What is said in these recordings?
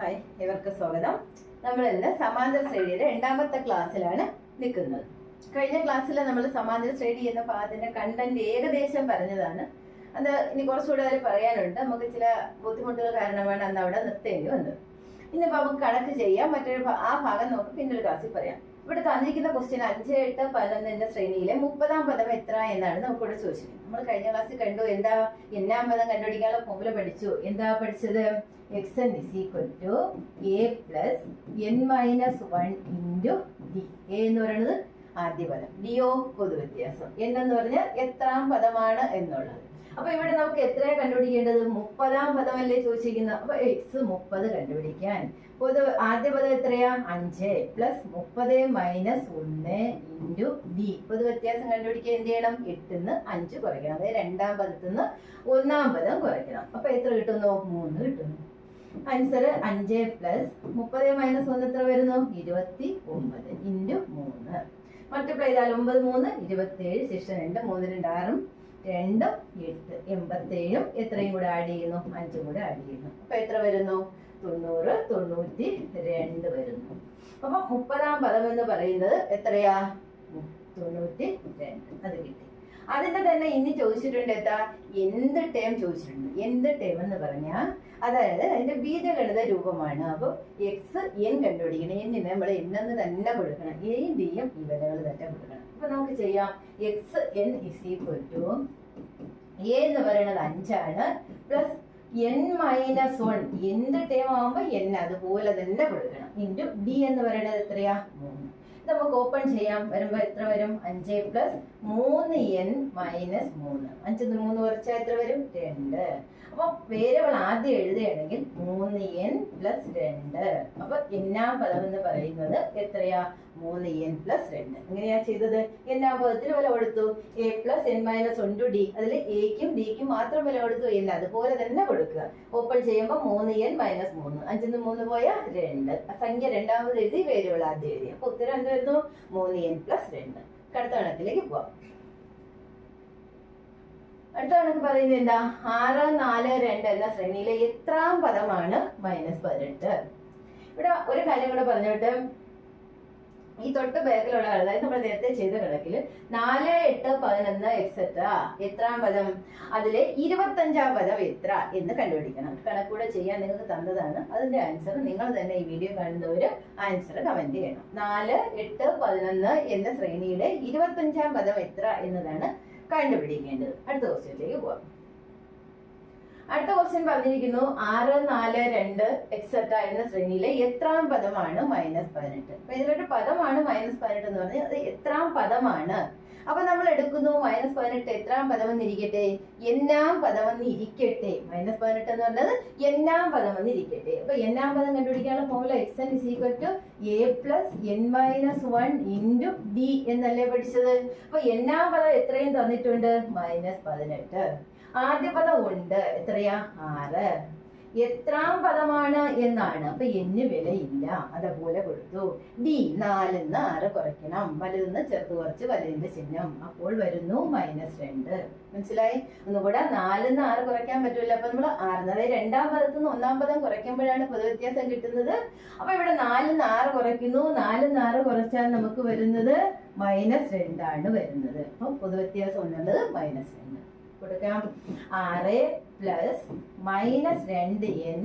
Hi ഇവർക്ക് സ്വാഗതം. നമ്മൾ ഇന്ന് സമാന്തര ശ്രേണിയുടെ രണ്ടാമത്തെ ക്ലാസ്സിലാണ് നിൽക്കുന്നത്. കഴിഞ്ഞ ക്ലാസ്സിൽ നമ്മൾ സമാന്തര ശ്രേണി എന്ന ഭാഗത്തിന്റെ കണ്ടന്റ് ഏകദേശം പറഞ്ഞതാണ്. അത് ഇനി കുറച്ചുകൂടെ അതിൽ പറയാനുണ്ട്. നമുക്ക് ചില ബുദ്ധിമുട്ടുകൾ കാരണമാണ് അന്ന് അവിടെ നിർത്തേണ്ടി വന്നത്. ഇന്നിപ്പോ നമുക്ക് കണക്ക് ചെയ്യാം. മറ്റൊരു ആ ഭാഗം നമുക്ക് പിന്നൊരു ക്ലാസ്സിൽ പറയാം. ഇവിടെ തന്നിരിക്കുന്ന ക്വസ്റ്റ്യൻ അഞ്ച് എട്ട് പതിനൊന്നിന്റെ ശ്രേണിയിലെ മുപ്പതാം പദം എത്ര എന്നാണ് നമുക്ക് ഇവിടെ ചോദിച്ചിരിക്കുന്നത്. നമ്മൾ കഴിഞ്ഞ ക്ലാസ്സിൽ കണ്ടു. എന്താ എന്നാം പദം കണ്ടുപിടിക്കാനുള്ള ഫോമുല പഠിച്ചു. എന്താ പഠിച്ചത്? N is equal to A plus N minus one into D A എന്ന് പറയുന്നത് ആദ്യ പദം. ഡിയോ പൊതുവ്യത്യാസം n എന്ന് പറഞ്ഞാൽ എത്രാം പദമാണ് എന്നുള്ളത്. അപ്പൊ ഇവിടെ നമുക്ക് എത്രയാ കണ്ടുപിടിക്കേണ്ടത്? മുപ്പതാം പദമല്ലേ ചോദിച്ചിരിക്കുന്നത്. അപ്പൊ എക്സ് മുപ്പത് കണ്ടുപിടിക്കാൻ. പൊതു ആദ്യ പദം എത്രയാ? അഞ്ച് പ്ലസ് മുപ്പത് മൈനസ് ഒന്ന് ഇന്റു ഡി പൊതു വ്യത്യാസം കണ്ടുപിടിക്കാൻ എന്ത് ചെയ്യണം? എട്ടിന്ന് അഞ്ച് കുറയ്ക്കണം. അതായത് രണ്ടാം പദത്തിൽ നിന്ന് ഒന്നാം പദം കുറയ്ക്കണം. അപ്പൊ എത്ര കിട്ടുന്നു? മൂന്ന് കിട്ടുന്നു. ആൻസർ അഞ്ച് പ്ലസ് മുപ്പത് മൈനസ് ഒന്ന് എത്ര വരുന്നു? ഇരുപത്തി ഒമ്പത് ഇന്റു മൂന്ന്. മൾട്ടിപ്ലൈ ചെയ്താൽ ഒമ്പത് മൂന്ന് ഇരുപത്തി ഏഴ് ശിഷ്ടം രണ്ട് മൂന്ന് രണ്ട് ആറും രണ്ടും എട്ട്. എൺപത്തേഴും എത്രയും കൂടെ ആഡ് ചെയ്യുന്നു? അഞ്ചും കൂടെ ആഡ് ചെയ്യുന്നു. അപ്പൊ എത്ര വരുന്നു? തൊണ്ണൂറ് തൊണ്ണൂറ്റി രണ്ട് വരുന്നു. അപ്പൊ മുപ്പതാം പദം എന്ന് പറയുന്നത് എത്രയാ? തൊണ്ണൂറ്റി രണ്ട്. അത് കിട്ടി. അതിന്റെ തന്നെ ഇനി ചോദിച്ചിട്ടുണ്ട് എന്താ എന്ത് ടേം ചോദിച്ചിട്ടുണ്ട്? എന്ത് ടേം എന്ന് പറഞ്ഞാൽ അതായത് അതിന്റെ ബീജഗണിത രൂപമാണ്. അപ്പോൾ എക്സ് എൻ കണ്ടുപിടിക്കണം. എന്നിന് നമ്മൾ എന്നെന്ന് തന്നെ കൊടുക്കണം. എയും ഡിയും ഈ വിലകൾ തന്നെ കൊടുക്കണം. അപ്പൊ നമുക്ക് ചെയ്യാം. X N is equal to A എന്ന് പറയുന്നത് അഞ്ചാണ്. പ്ലസ് എൻ മൈനസ് വൺ എന്ത് ടേം ആവുമ്പോൾ എൻ അതുപോലെ തന്നെ കൊടുക്കണം. ഇന്റു ഡി എന്ന് പറയുന്നത് എത്രയാ? മൂന്ന്. നമുക്ക് ഓപ്പൺ ചെയ്യാം. വരുമ്പോൾ എത്ര വരും? അഞ്ച് പ്ലസ് മൂന്ന് എൻ മൈനസ് മൂന്ന്. അഞ്ച് മൂന്ന് കുറച്ചാൽ എത്ര വരും? രണ്ട്. അപ്പൊ വേരിയബിൾ ആദ്യം എഴുതുകയാണെങ്കിൽ മൂന്ന് എൻ പ്ലസ് രണ്ട്. അപ്പൊ എന്നാം പദം എന്ന് പറയുന്നത് എത്രയാ? മൂന്ന് എൻ പ്ലസ് രണ്ട്. എങ്ങനെയാ ചെയ്തത്? എല്ലാ പദത്തിൽ വില കൊടുത്തു A plus N minus one to D അതിൽ എക്കും ഡിക്കും മാത്രം വില കൊടുത്തു എൻ അതുപോലെ തന്നെ കൊടുക്കുക. ഓപ്പൺ ചെയ്യുമ്പോൾ മൂന്ന് എൻ മൈനസ് മൂന്ന്. അഞ്ചിൽ നിന്ന് മൂന്ന് പോയാൽ രണ്ട്. സംഖ്യ രണ്ടാമത് എഴുതി വേരുകൾ ആദ്യം എഴുതി. അപ്പൊ ഉത്തരം എന്ത് വരുന്നു? മൂന്ന് എൻ പ്ലസ് രണ്ട്. അടുത്ത കണക്കിലേക്ക് പോവാം. അടുത്ത കണക്ക് പറയുന്നത് എന്താ? ആറ് നാല് രണ്ട് എന്ന ശ്രേണിയിലെ എത്രാം പദമാണ് മൈനസ് പതിനെട്ട്. ഇവിടെ ഒരു കാര്യം കൂടെ പറഞ്ഞോട്ട്. ഈ തൊട്ട് ബാക്കിലുള്ള അതായത് നമ്മൾ നേരത്തെ ചെയ്ത കണക്കിൽ നാല് എട്ട് പതിനൊന്ന് എക്സെട്ര എത്രാം പദം അതിലെ ഇരുപത്തഞ്ചാം പദം എത്ര എന്ന് കണ്ടുപിടിക്കണം. കണക്കൂടെ ചെയ്യാൻ നിങ്ങൾക്ക് തന്നതാണ്. അതിന്റെ ആൻസർ നിങ്ങൾ തന്നെ ഈ വീഡിയോ കാണുന്നവര് ആൻസർ കമന്റ് ചെയ്യണം. നാല് എട്ട് പതിനൊന്ന് എന്ന ശ്രേണിയുടെ ഇരുപത്തഞ്ചാം പദം എത്ര എന്നതാണ് കണ്ടുപിടിക്കേണ്ടത്. അടുത്ത ക്വസ്റ്റ്യനിലേക്ക് പോവാം. അടുത്ത ക്വസ്റ്റ്യൻ പറഞ്ഞിരിക്കുന്നു. ആറ് നാല് രണ്ട് എക്സെട്ര എന്ന ശ്രേണിയിലെ എത്രാം പദമാണ് മൈനസ് പതിനെട്ട്? അപ്പൊ ഇതിലൊരു പദമാണ് മൈനസ് പതിനെട്ട് എന്ന് പറഞ്ഞാൽ അത് എത്രാം പദമാണ്? അപ്പൊ നമ്മൾ എടുക്കുന്നു മൈനസ് പതിനെട്ട് എത്രാം പദമെന്ന് ഇരിക്കട്ടെ എന്നാം പദമെന്ന് ഇരിക്കട്ടെ മൈനസ് പതിനെട്ട് എന്ന് പറഞ്ഞത് എന്നാം പദമെന്ന് ഇരിക്കട്ടെ അപ്പൊ എന്നാം പദം കണ്ടുപിടിക്കാനുള്ള formula X N is to A plus N minus one into D എന്നല്ലേ പഠിച്ചത്? അപ്പൊ എന്നാം പദം എത്രയും തന്നിട്ടുണ്ട്? മൈനസ് പതിനെട്ട്. ആദ്യ പദം ഉണ്ട്. എത്രയാ? ആറ്. എത്രാം പദമാണ് എന്നാണ്. അപ്പൊ എന്ന് വിലയില്ല. അതേപോലെ കൊടുത്തു. ഡി നാലിന്ന് ആറ് കുറയ്ക്കണം. വലുതെന്ന് ചെറുത്ത് കുറച്ച് വലുതിന്റെ ചിഹ്നം. അപ്പോൾ വരുന്നു മൈനസ് രണ്ട്. മനസ്സിലായി? ഒന്നുകൂടെ നാലിന്ന് ആറ് കുറയ്ക്കാൻ പറ്റൂല. അപ്പൊ നമ്മൾ ആറ് അതായത് രണ്ടാം പദത്തിൽ നിന്ന് ഒന്നാം പദം കുറയ്ക്കുമ്പോഴാണ് പൊതുവ്യത്യാസം കിട്ടുന്നത്. അപ്പൊ ഇവിടെ നാലിന്ന് ആറ് കുറയ്ക്കുന്നു. നാലിന്ന് ആറ് കുറച്ചാൽ നമുക്ക് വരുന്നത് മൈനസ് രണ്ടാണ് വരുന്നത്. അപ്പൊ പൊതുവ്യത്യാസം എന്നുള്ളത് മൈനസ് രണ്ട്. കൊടുക്കാം. ആറ് പ്ലസ് മൈനസ് രണ്ട് എൻ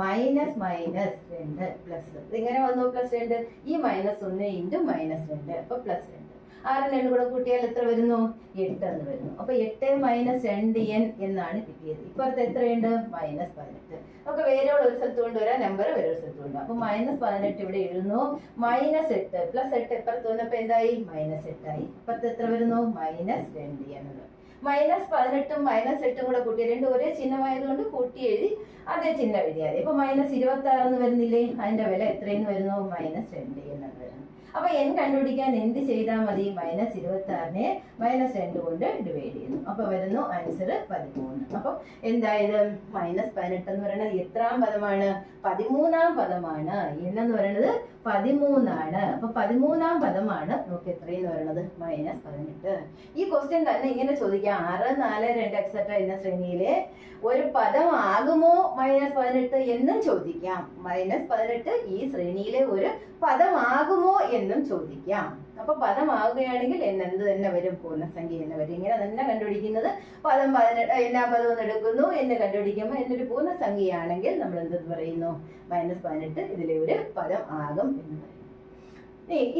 മൈനസ് മൈനസ് രണ്ട് പ്ലസ് ഇങ്ങനെ വന്നു പ്ലസ് രണ്ട്. ഈ മൈനസ് ഒന്ന് ഇന്റു മൈനസ് രണ്ട്. അപ്പൊ പ്ലസ് രണ്ട്. ആറ് രണ്ട് കൂടെ കൂട്ടിയാൽ എത്ര വരുന്നു? എട്ട് എന്ന് വരുന്നു. അപ്പൊ എട്ട് മൈനസ് രണ്ട് എൻ എന്നാണ് കിട്ടിയത്. ഇപ്പുറത്ത് എത്രയുണ്ട്? മൈനസ് പതിനെട്ട്. നമുക്ക് വേരോട് ഒരു സ്ഥലത്ത് കൊണ്ടുവരാം നമ്പർ വേറൊരു സ്ഥലത്ത് കൊണ്ടുവരാം അപ്പൊ മൈനസ് പതിനെട്ട് ഇവിടെ എഴുതുന്നു. മൈനസ് എട്ട്. പ്ലസ് എട്ട് ഇപ്പുറത്ത് വന്നപ്പോ എന്തായി? മൈനസ് എട്ടായി ഇപ്പുറത്ത് എത്ര വരുന്നു? മൈനസ് രണ്ട് എന്നത് മൈനസ് പതിനെട്ടും മൈനസ് എട്ടും കൂടെ കൂട്ടി രണ്ടും ഒരേ ചിഹ്നമായതുകൊണ്ട് കൂട്ടി എഴുതി അതേ ചിഹ്നം എഴുതിയാൽ ഇപ്പൊ മൈനസ് ഇരുപത്തി ആറെന്ന് വരുന്നില്ലേ? അതിന്റെ വില എത്രയെന്ന് വരുന്നു? മൈനസ് രണ്ട് എന്നത് വരുന്നു. അപ്പൊ എൻ കണ്ടുപിടിക്കാൻ എന്ത് ചെയ്താൽ മതി? മൈനസ് ഇരുപത്തി ആറിനെ മൈനസ് രണ്ട് കൊണ്ട് ഡിവൈഡ് ചെയ്യുന്നു. അപ്പൊ വരുന്നു ആൻസർ പതിമൂന്ന്. അപ്പൊ എന്തായത്? മൈനസ് പതിനെട്ട് എന്ന് പറയുന്നത് എത്രാം പദമാണ്? പതിമൂന്നാം പദമാണ്. എന്നെന്ന് പറയുന്നത് പതിമൂന്നാണ്. അപ്പൊ പതിമൂന്നാം പദമാണ് നമുക്ക് എത്രയെന്ന് പറയുന്നത് മൈനസ് പതിനെട്ട്. ഈ ക്വസ്റ്റ്യൻ തന്നെ ഇങ്ങനെ ചോദിക്കാം. ആറ് നാല് രണ്ട് എക്സെട്ര എന്ന ശ്രേണിയിലെ ഒരു പദം ആകുമോ മൈനസ് പതിനെട്ട് എന്നും ചോദിക്കാം. മൈനസ് പതിനെട്ട് ഈ ശ്രേണിയിലെ ഒരു പദമാകുമോ എന്നും ചോദിക്കാം. അപ്പൊ പദമാകുകയാണെങ്കിൽ എന്നെ എന്ത് തന്നെ വരും? പൂർണസംഖ്യ എന്നെ വരും. ഇങ്ങനെ തന്നെ കണ്ടുപിടിക്കുന്നത് പദം പതിനെട്ട് എല്ലാ പദവും എടുക്കുന്നു. എന്നെ കണ്ടുപിടിക്കുമ്പോൾ എന്നൊരു പൂർണസംഖ്യയാണെങ്കിൽ നമ്മൾ എന്ത് പറയുന്നു? മൈനസ് പതിനെട്ട് ഇതിലെ ഒരു പദം ആകും എന്ന് പറയും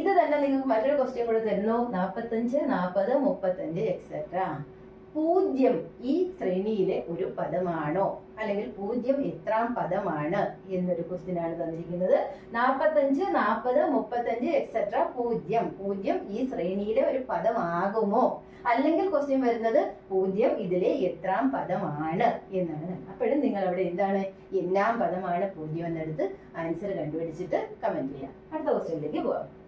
ഇത് തന്നെ നിങ്ങൾക്ക് മറ്റൊരു ക്വസ്റ്റ്യൻ കൂടെ തരുന്നു. നാൽപ്പത്തഞ്ച് നാൽപ്പത് മുപ്പത്തഞ്ച് എക്സെട്ര പൂജ്യം ഈ ശ്രേണിയിലെ ഒരു പദമാണോ? അല്ലെങ്കിൽ പൂജ്യം എത്രാം പദമാണ് എന്നൊരു ക്വസ്റ്റ്യൻ ആണ് തന്നിരിക്കുന്നത്. നാൽപ്പത്തഞ്ച് നാൽപ്പത് മുപ്പത്തഞ്ച് എക്സെട്ര പൂജ്യം. പൂജ്യം ഈ ശ്രേണിയിലെ ഒരു പദമാകുമോ? അല്ലെങ്കിൽ ക്വസ്റ്റ്യൻ വരുന്നത് പൂജ്യം ഇതിലെ എത്രാം പദമാണ് എന്നാണ്. അപ്പോഴും നിങ്ങൾ അവിടെ എന്താണ്? എന്നാം പദമാണ് പൂജ്യം എന്നെടുത്ത് ആൻസർ കണ്ടുപിടിച്ചിട്ട് കമന്റ് ചെയ്യാം. അടുത്ത ക്വസ്റ്റ്യനിലേക്ക് പോവാം.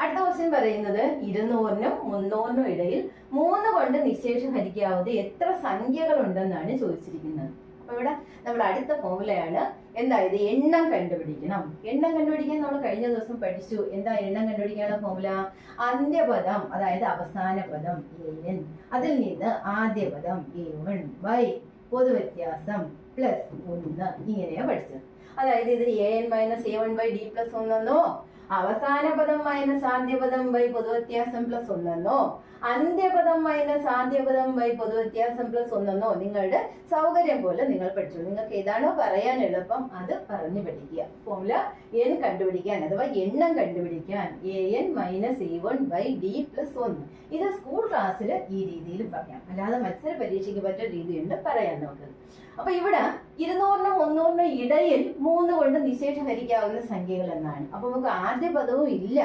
അടുത്ത ക്വസ്റ്റ്യൻ പറയുന്നത് ഇരുന്നൂറിനും മുന്നൂറിനും ഇടയിൽ മൂന്ന് കൊണ്ട് നിശേഷം ഹരിക്കാവുന്ന എത്ര സംഖ്യകൾ ഉണ്ടെന്നാണ് ചോദിച്ചിരിക്കുന്നത്. അപ്പൊ ഇവിടെ നമ്മൾ അടുത്ത ഫോമുലയാണ് എന്താ ഇത് എണ്ണം കണ്ടുപിടിക്കണം. എണ്ണം കണ്ടുപിടിക്കാൻ നമ്മൾ കഴിഞ്ഞ ദിവസം പഠിച്ചു. എന്താ എണ്ണം കണ്ടുപിടിക്കാനുള്ള ഫോമുല അന്ത്യപദം അതായത് അവസാന പദം എൻ അതിൽ നിന്ന് ആദ്യ പദം വൺ ബൈ പൊതുവ്യത്യാസം പ്ലസ് ഒന്ന്. ഇങ്ങനെയാ പഠിച്ചത്. അതായത് ഇത് A N minus A one by D plus ഒന്നെന്നോ അവസാന പദം മൈനസ് ആദ്യപദം ബൈ പൊതുവ്യത്യാസം പ്ലസ് ഒന്നെന്നോ അന്ത്യപദം മൈനസ് ആദ്യപദം വൈ പൊതുവ്യത്യാസം പ്ലസ് ഒന്നെന്നോ നിങ്ങളുടെ സൗകര്യം പോലെ നിങ്ങൾ പഠിച്ചു നിങ്ങൾക്ക് ഏതാണോ പറയാൻ എളുപ്പം അത് പറഞ്ഞു പഠിക്കുക. ഫോമുല എൻ കണ്ടുപിടിക്കാൻ അഥവാ എണ്ണം കണ്ടുപിടിക്കാൻ A N minus A one by D plus ഒന്ന് ഇത് സ്കൂൾ ക്ലാസ്സിൽ ഈ രീതിയിൽ പറയാം. അല്ലാതെ മത്സര പരീക്ഷയ്ക്ക് പറ്റിയ രീതിയുണ്ട് പറയാൻ നോക്കുന്നത് അപ്പൊ ഇവിടെ ഇരുന്നൂറിനും മുന്നൂറിനും ഇടയിൽ മൂന്ന് കൊണ്ട് നിശേഷം ഹരിക്കാവുന്ന സംഖ്യകൾ എന്നാണ്. അപ്പൊ നമുക്ക് ആദ്യ പദവും ഇല്ല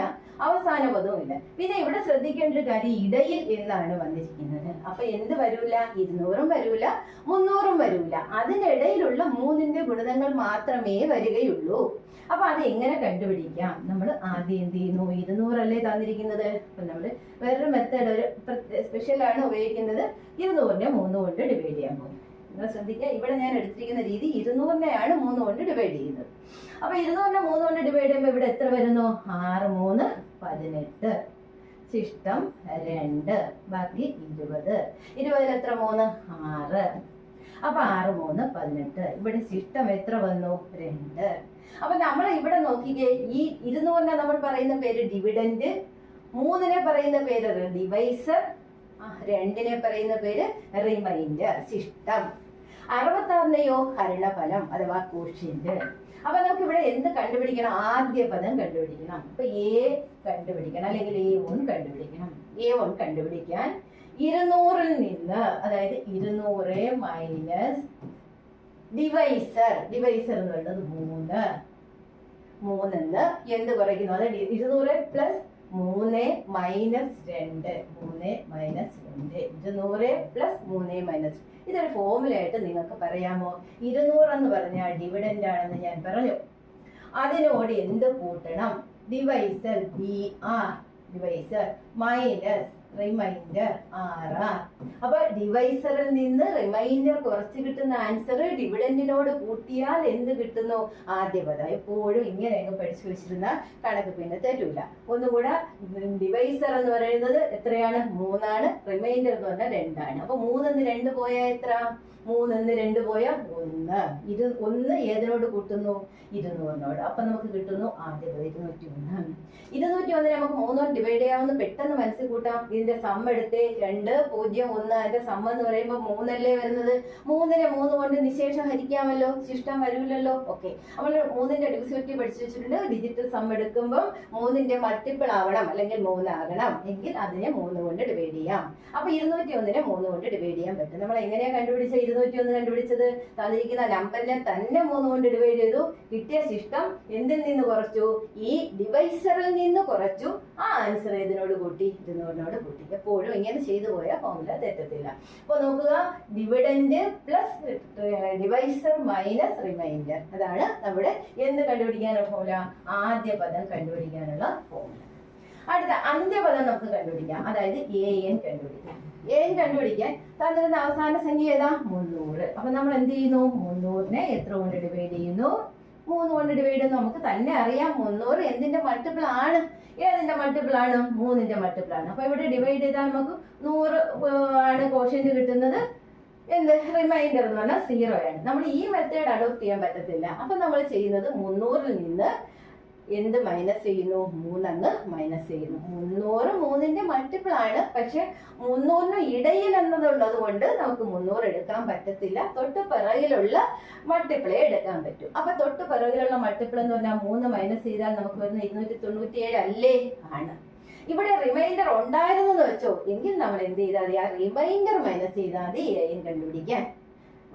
അവസാന പദവും ഇല്ല. പിന്നെ ഇവിടെ ശ്രദ്ധിക്കേണ്ട ഒരു കാര്യം ഇടയിൽ എന്നാണ് വന്നിരിക്കുന്നത്. അപ്പൊ എന്ത് വരൂല? ഇരുന്നൂറും വരൂല മുന്നൂറും വരൂല. അതിനിടയിലുള്ള മൂന്നിന്റെ ഗുണിതങ്ങൾ മാത്രമേ വരികയുള്ളൂ. അപ്പൊ അത് എങ്ങനെ കണ്ടുപിടിക്കാം? നമ്മൾ ആദ്യം എന്ത് ചെയ്യുന്നു? ഇരുന്നൂറല്ലേ തന്നിരിക്കുന്നത്? അപ്പൊ നമ്മൾ വേറൊരു മെത്തേഡ് ഒരു സ്പെഷ്യൽ ആണ് ഉപയോഗിക്കുന്നത്. ഇരുന്നൂറിനെ മൂന്ന് കൊണ്ട് ഡിവൈഡ് ചെയ്യാൻ പോകും നിങ്ങൾ ശ്രദ്ധിക്കുക ഇവിടെ ഞാൻ എടുത്തിരിക്കുന്ന രീതി ഇരുന്നൂറിനെയാണ് മൂന്ന് കൊണ്ട് ഡിവൈഡ് ചെയ്യുന്നത്. അപ്പൊ ഇരുന്നൂറിനെ മൂന്ന് കൊണ്ട് ഡിവൈഡ് ചെയ്യുമ്പോൾ ഇവിടെ എത്ര വരുന്നു? ആറ് മൂന്ന് പതിനെട്ട്. ശിഷ്ടം രണ്ട്. ബാക്കി ഇരുപത്. ഇരുപതിൽ എത്ര? മൂന്ന്? ആറ്. അപ്പൊ ആറ് മൂന്ന് പതിനെട്ട്. ഇവിടെ ശിഷ്ടം എത്ര വന്നു? രണ്ട്. അപ്പൊ നമ്മൾ ഇവിടെ നോക്കിക്കേ ഈ ഇരുന്നൂറിനെ നമ്മൾ പറയുന്ന പേര് ഡിവിഡന്റ് മൂന്നിനെ പറയുന്ന പേര് ഡിവൈസർ രണ്ടിനെ പറയുന്ന പേര് റിമൈൻഡർ ശിഷ്ടം. അറുപത്താറിനെയോ ഹരണഫലം അഥവാ കോഷ്യന്റ് അപ്പൊ നമുക്ക് ഇവിടെ എന്ത് കണ്ടുപിടിക്കണം? ആദ്യ പദം കണ്ടുപിടിക്കണം. അപ്പൊ എ കണ്ടുപിടിക്കണം അല്ലെങ്കിൽ എ ഒന്ന് കണ്ടുപിടിക്കണം. എ ഒൺ കണ്ടുപിടിക്കാൻ ഇരുന്നൂറിൽ നിന്ന് അതായത് ഇരുന്നൂറ് മൈനസ് ഡിവൈസർ ഡിവൈസർ എന്ന് പറയുന്നത് മൂന്ന്. മൂന്നെന്ന് എന്ത് കുറയ്ക്കുന്നു? അതായത് ഇരുന്നൂറ് പ്ലസ് മൂന്ന് മൈനസ് രണ്ട്. മൂന്ന് മൈനസ് രണ്ട്. ഇരുന്നൂറ് പ്ലസ് മൂന്ന് മൈനസ് ഇതൊരു ഫോമുലയായിട്ട് നിങ്ങൾക്ക് പറയാമോ? ഇരുന്നൂറ് എന്ന് പറഞ്ഞാൽ ഡിവിഡൻഡ് ആണെന്ന് ഞാൻ പറഞ്ഞു. അതിനോട് എന്ത് കൂട്ടണം? Divisor B R divisor minus remainder ആറാ. അപ്പൊ ഡിവൈസറിൽ നിന്ന് റിമൈൻഡർ കുറച്ച് കിട്ടുന്ന ആൻസർ ഡിവിഡൻഡിനോട് കൂട്ടിയാൽ എന്ത് കിട്ടുന്നു? ആദ്യപദ എപ്പോഴും ഇങ്ങനെ അങ്ങ് പഠിച്ചു വെച്ചിരുന്ന കണക്ക് പിന്നെ തെറ്റൂല. ഒന്നുകൂടെ ഡിവൈസർ എന്ന് പറയുന്നത് എത്രയാണ്? മൂന്നാണ്. റിമൈൻഡർ എന്ന് പറഞ്ഞാൽ രണ്ടാണ്. അപ്പൊ മൂന്നിന്ന് രണ്ട് പോയാൽ എത്ര മൂന്നെന്ന് രണ്ട് പോയാൽ ഒന്ന്. ഇത് ഒന്ന് ഏതിനോട് കൂട്ടുന്നു? ഇരുന്നൂറിനോട്. അപ്പൊ നമുക്ക് കിട്ടുന്നു ആദ്യ പദം ഇരുന്നൂറ്റി ഒന്ന് ഇരുന്നൂറ്റി ഒന്നിനെ നമുക്ക് മൂന്നോട് ഡിവൈഡ് ചെയ്യാവുന്ന പെട്ടെന്ന് മനസ്സിൽ കൂട്ടാം. ഇതിന്റെ സം എടുത്ത് രണ്ട് പൂജ്യം ഒന്ന്. അതിന്റെ സം എന്ന് പറയുമ്പോൾ മൂന്നല്ലേ വരുന്നത്? മൂന്നിനെ മൂന്ന് കൊണ്ട് നിശേഷം ഹരിക്കാമല്ലോ? ശിഷ്ടം വരൂലല്ലോ? ഓക്കെ നമ്മൾ മൂന്നിന്റെ ഡിവിസിറ്റി പഠിച്ചു വെച്ചിട്ടുണ്ട്. ഡിജിറ്റൽ സം എടുക്കുമ്പോൾ മൂന്നിന്റെ മൾട്ടിപ്പിൾ ആവണം അല്ലെങ്കിൽ മൂന്നാകണം. എങ്കിൽ അതിനെ മൂന്ന് കൊണ്ട് ഡിവൈഡ് ചെയ്യാം. അപ്പൊ ഇരുന്നൂറ്റി ഒന്നിനെ മൂന്ന് കൊണ്ട് ഡിവൈഡ് ചെയ്യാൻ പറ്റും. നമ്മൾ എങ്ങനെയാ കണ്ടുപിടിച്ച ഇരുന്നൂറ്റി ഒന്ന് കണ്ടുപിടിച്ചത്. തന്നിരിക്കുന്ന നമ്പറിനെ തന്നെ മൂന്ന് കൊണ്ട് ഡിവൈഡ് ചെയ്തു. കിട്ടിയ ശിഷ്ടം എന്തിൽ നിന്ന് കുറച്ചു? ഈ ഡിവൈസറിൽ നിന്ന് കുറച്ചു. ആ ആൻസർ ഇതിനോട് കൂട്ടി ഇരുന്നൂറിനോട് കൂട്ടി. എപ്പോഴും ഇങ്ങനെ ചെയ്തു പോയാൽ ഫോമുല തെറ്റത്തില്ല. അപ്പൊ നോക്കുക dividend plus divisor minus remainder അതാണ് നമ്മുടെ എന്ത് കണ്ടുപിടിക്കാനുള്ള ഫോമുല ആദ്യ പദം കണ്ടുപിടിക്കാനുള്ള ഫോമുല അടുത്ത അന്ത്യപദം നമുക്ക് കണ്ടുപിടിക്കാം. അതായത് എ എൻ കണ്ടുപിടിക്കാം. എൻ കണ്ടുപിടിക്കാൻ തന്നിരുന്ന അവസാന സംഖ്യ ഏതാ? മുന്നൂറ്. അപ്പൊ നമ്മൾ എന്ത് ചെയ്യുന്നു? മുന്നൂറിനെ എത്ര കൊണ്ട് ഡിവൈഡ് ചെയ്യുന്നു? മൂന്ന് കൊണ്ട് ഡിവൈഡ് ചെയ്യുന്നു. നമുക്ക് തന്നെ അറിയാം മുന്നൂറ് എന്തിന്റെ മൾട്ടിപ്പിൾ ആണ്? ഏതിന്റെ മൾട്ടിപ്പിൾ ആണ്? മൂന്നിന്റെ മൾട്ടിപ്പിൾ ആണ്. അപ്പൊ ഇവിടെ ഡിവൈഡ് ചെയ്താൽ നമുക്ക് നൂറ് ആണ് കോഷ്യന്റ് കിട്ടുന്നത് എന്ത്? റിമൈൻഡർ എന്ന് പറഞ്ഞാൽ സീറോ ആണ്. നമ്മൾ ഈ മെത്തേഡ് അഡോപ്റ്റ് ചെയ്യാൻ പറ്റത്തില്ല. അപ്പൊ നമ്മൾ ചെയ്യുന്നത് മുന്നൂറിൽ നിന്ന് എന്ത് മൈനസ് ചെയ്യുന്നു? മൂന്നങ്ങ് മൈനസ് ചെയ്യുന്നു. മുന്നൂറ് മൂന്നിന്റെ മൾട്ടിപ്പിൾ ആണ്. പക്ഷെ മുന്നൂറിന് ഇടയിൽ എന്നതുള്ളത് കൊണ്ട് നമുക്ക് മുന്നൂറ് എടുക്കാൻ പറ്റത്തില്ല. തൊട്ട് പിറകിലുള്ള മൾട്ടിപ്പിളെ എടുക്കാൻ പറ്റും. അപ്പൊ തൊട്ട് പിറകിലുള്ള മൾട്ടിപ്പിൾ എന്ന് പറഞ്ഞാൽ മൂന്ന് മൈനസ് ചെയ്താൽ നമുക്ക് വരുന്ന ഇരുന്നൂറ്റി തൊണ്ണൂറ്റി ഏഴ് അല്ലേ? ആണ്. ഇവിടെ റിമൈൻഡർ ഉണ്ടായിരുന്നു എന്ന് വെച്ചോ. എങ്കിൽ നമ്മൾ എന്ത് ചെയ്താൽ മതി? ആ റിമൈൻഡർ മൈനസ് ചെയ്താൽ മതി. എയും കണ്ടുപിടിക്കാൻ.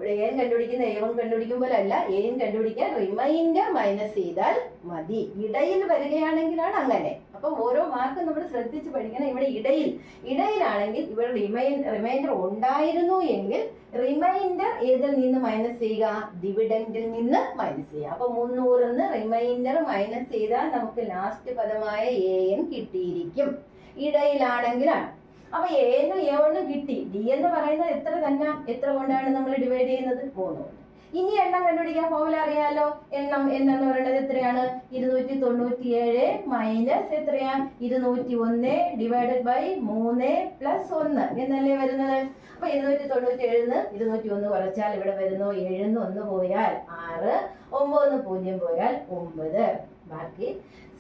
എൻ കണ്ടുപിടിക്കുന്ന എ വൺ കണ്ടുപിടിക്കുമ്പോഴല്ല എൻ കണ്ടുപിടിക്കാൻ റിമൈൻഡർ മൈനസ് ചെയ്താൽ മതി. ഇടയിൽ വരികയാണെങ്കിലാണ് അങ്ങനെ. അപ്പം ഓരോ മാർക്കും നമ്മൾ ശ്രദ്ധിച്ച് പഠിക്കണം. ഇവിടെ ഇടയിൽ ഇടയിലാണെങ്കിൽ ഇവിടെ റിമൈൻ റിമൈൻഡർ ഉണ്ടായിരുന്നു എങ്കിൽ റിമൈൻഡർ ഏതിൽ നിന്ന് മൈനസ് ചെയ്യുക? ഡിവിഡൻഡിൽ നിന്ന് മൈനസ് ചെയ്യുക. അപ്പൊ മുന്നൂറിന്ന് റിമൈൻഡർ മൈനസ് ചെയ്താൽ നമുക്ക് ലാസ്റ്റ് പദമായ എ എൻ കിട്ടിയിരിക്കും. ഇടയിലാണെങ്കിലാണ്. അപ്പൊ എന്നും എ ഒന്ന് കിട്ടി. ഡി എന്ന് പറയുന്നത് എത്ര തന്നെ? എത്ര കൊണ്ടാണ് നമ്മൾ ഡിവൈഡ് ചെയ്യുന്നത്? മൂന്ന്. ഇനി എണ്ണം കണ്ടുപിടിക്കാൻ ഫോമുല അറിയാലോ? എണ്ണം എന്ന് പറയുന്നത് എത്രയാണ്? ഇരുന്നൂറ്റി തൊണ്ണൂറ്റി ഏഴ് മൈനസ് എത്രയാണ്? ഇരുന്നൂറ്റി ഒന്ന് ഡിവൈഡഡ് ബൈ മൂന്ന് പ്ലസ് ഒന്ന്. എന്നല്ലേ വരുന്നത്? അപ്പൊ ഇരുന്നൂറ്റി തൊണ്ണൂറ്റി ഏഴിന്ന് ഇരുന്നൂറ്റി ഒന്ന് കുറച്ചാൽ ഇവിടെ വരുന്നു. ഏഴിന്ന് ഒന്ന് പോയാൽ ആറ്. ഒമ്പത് പൂജ്യം പോയാൽ ഒമ്പത്. ബാക്കി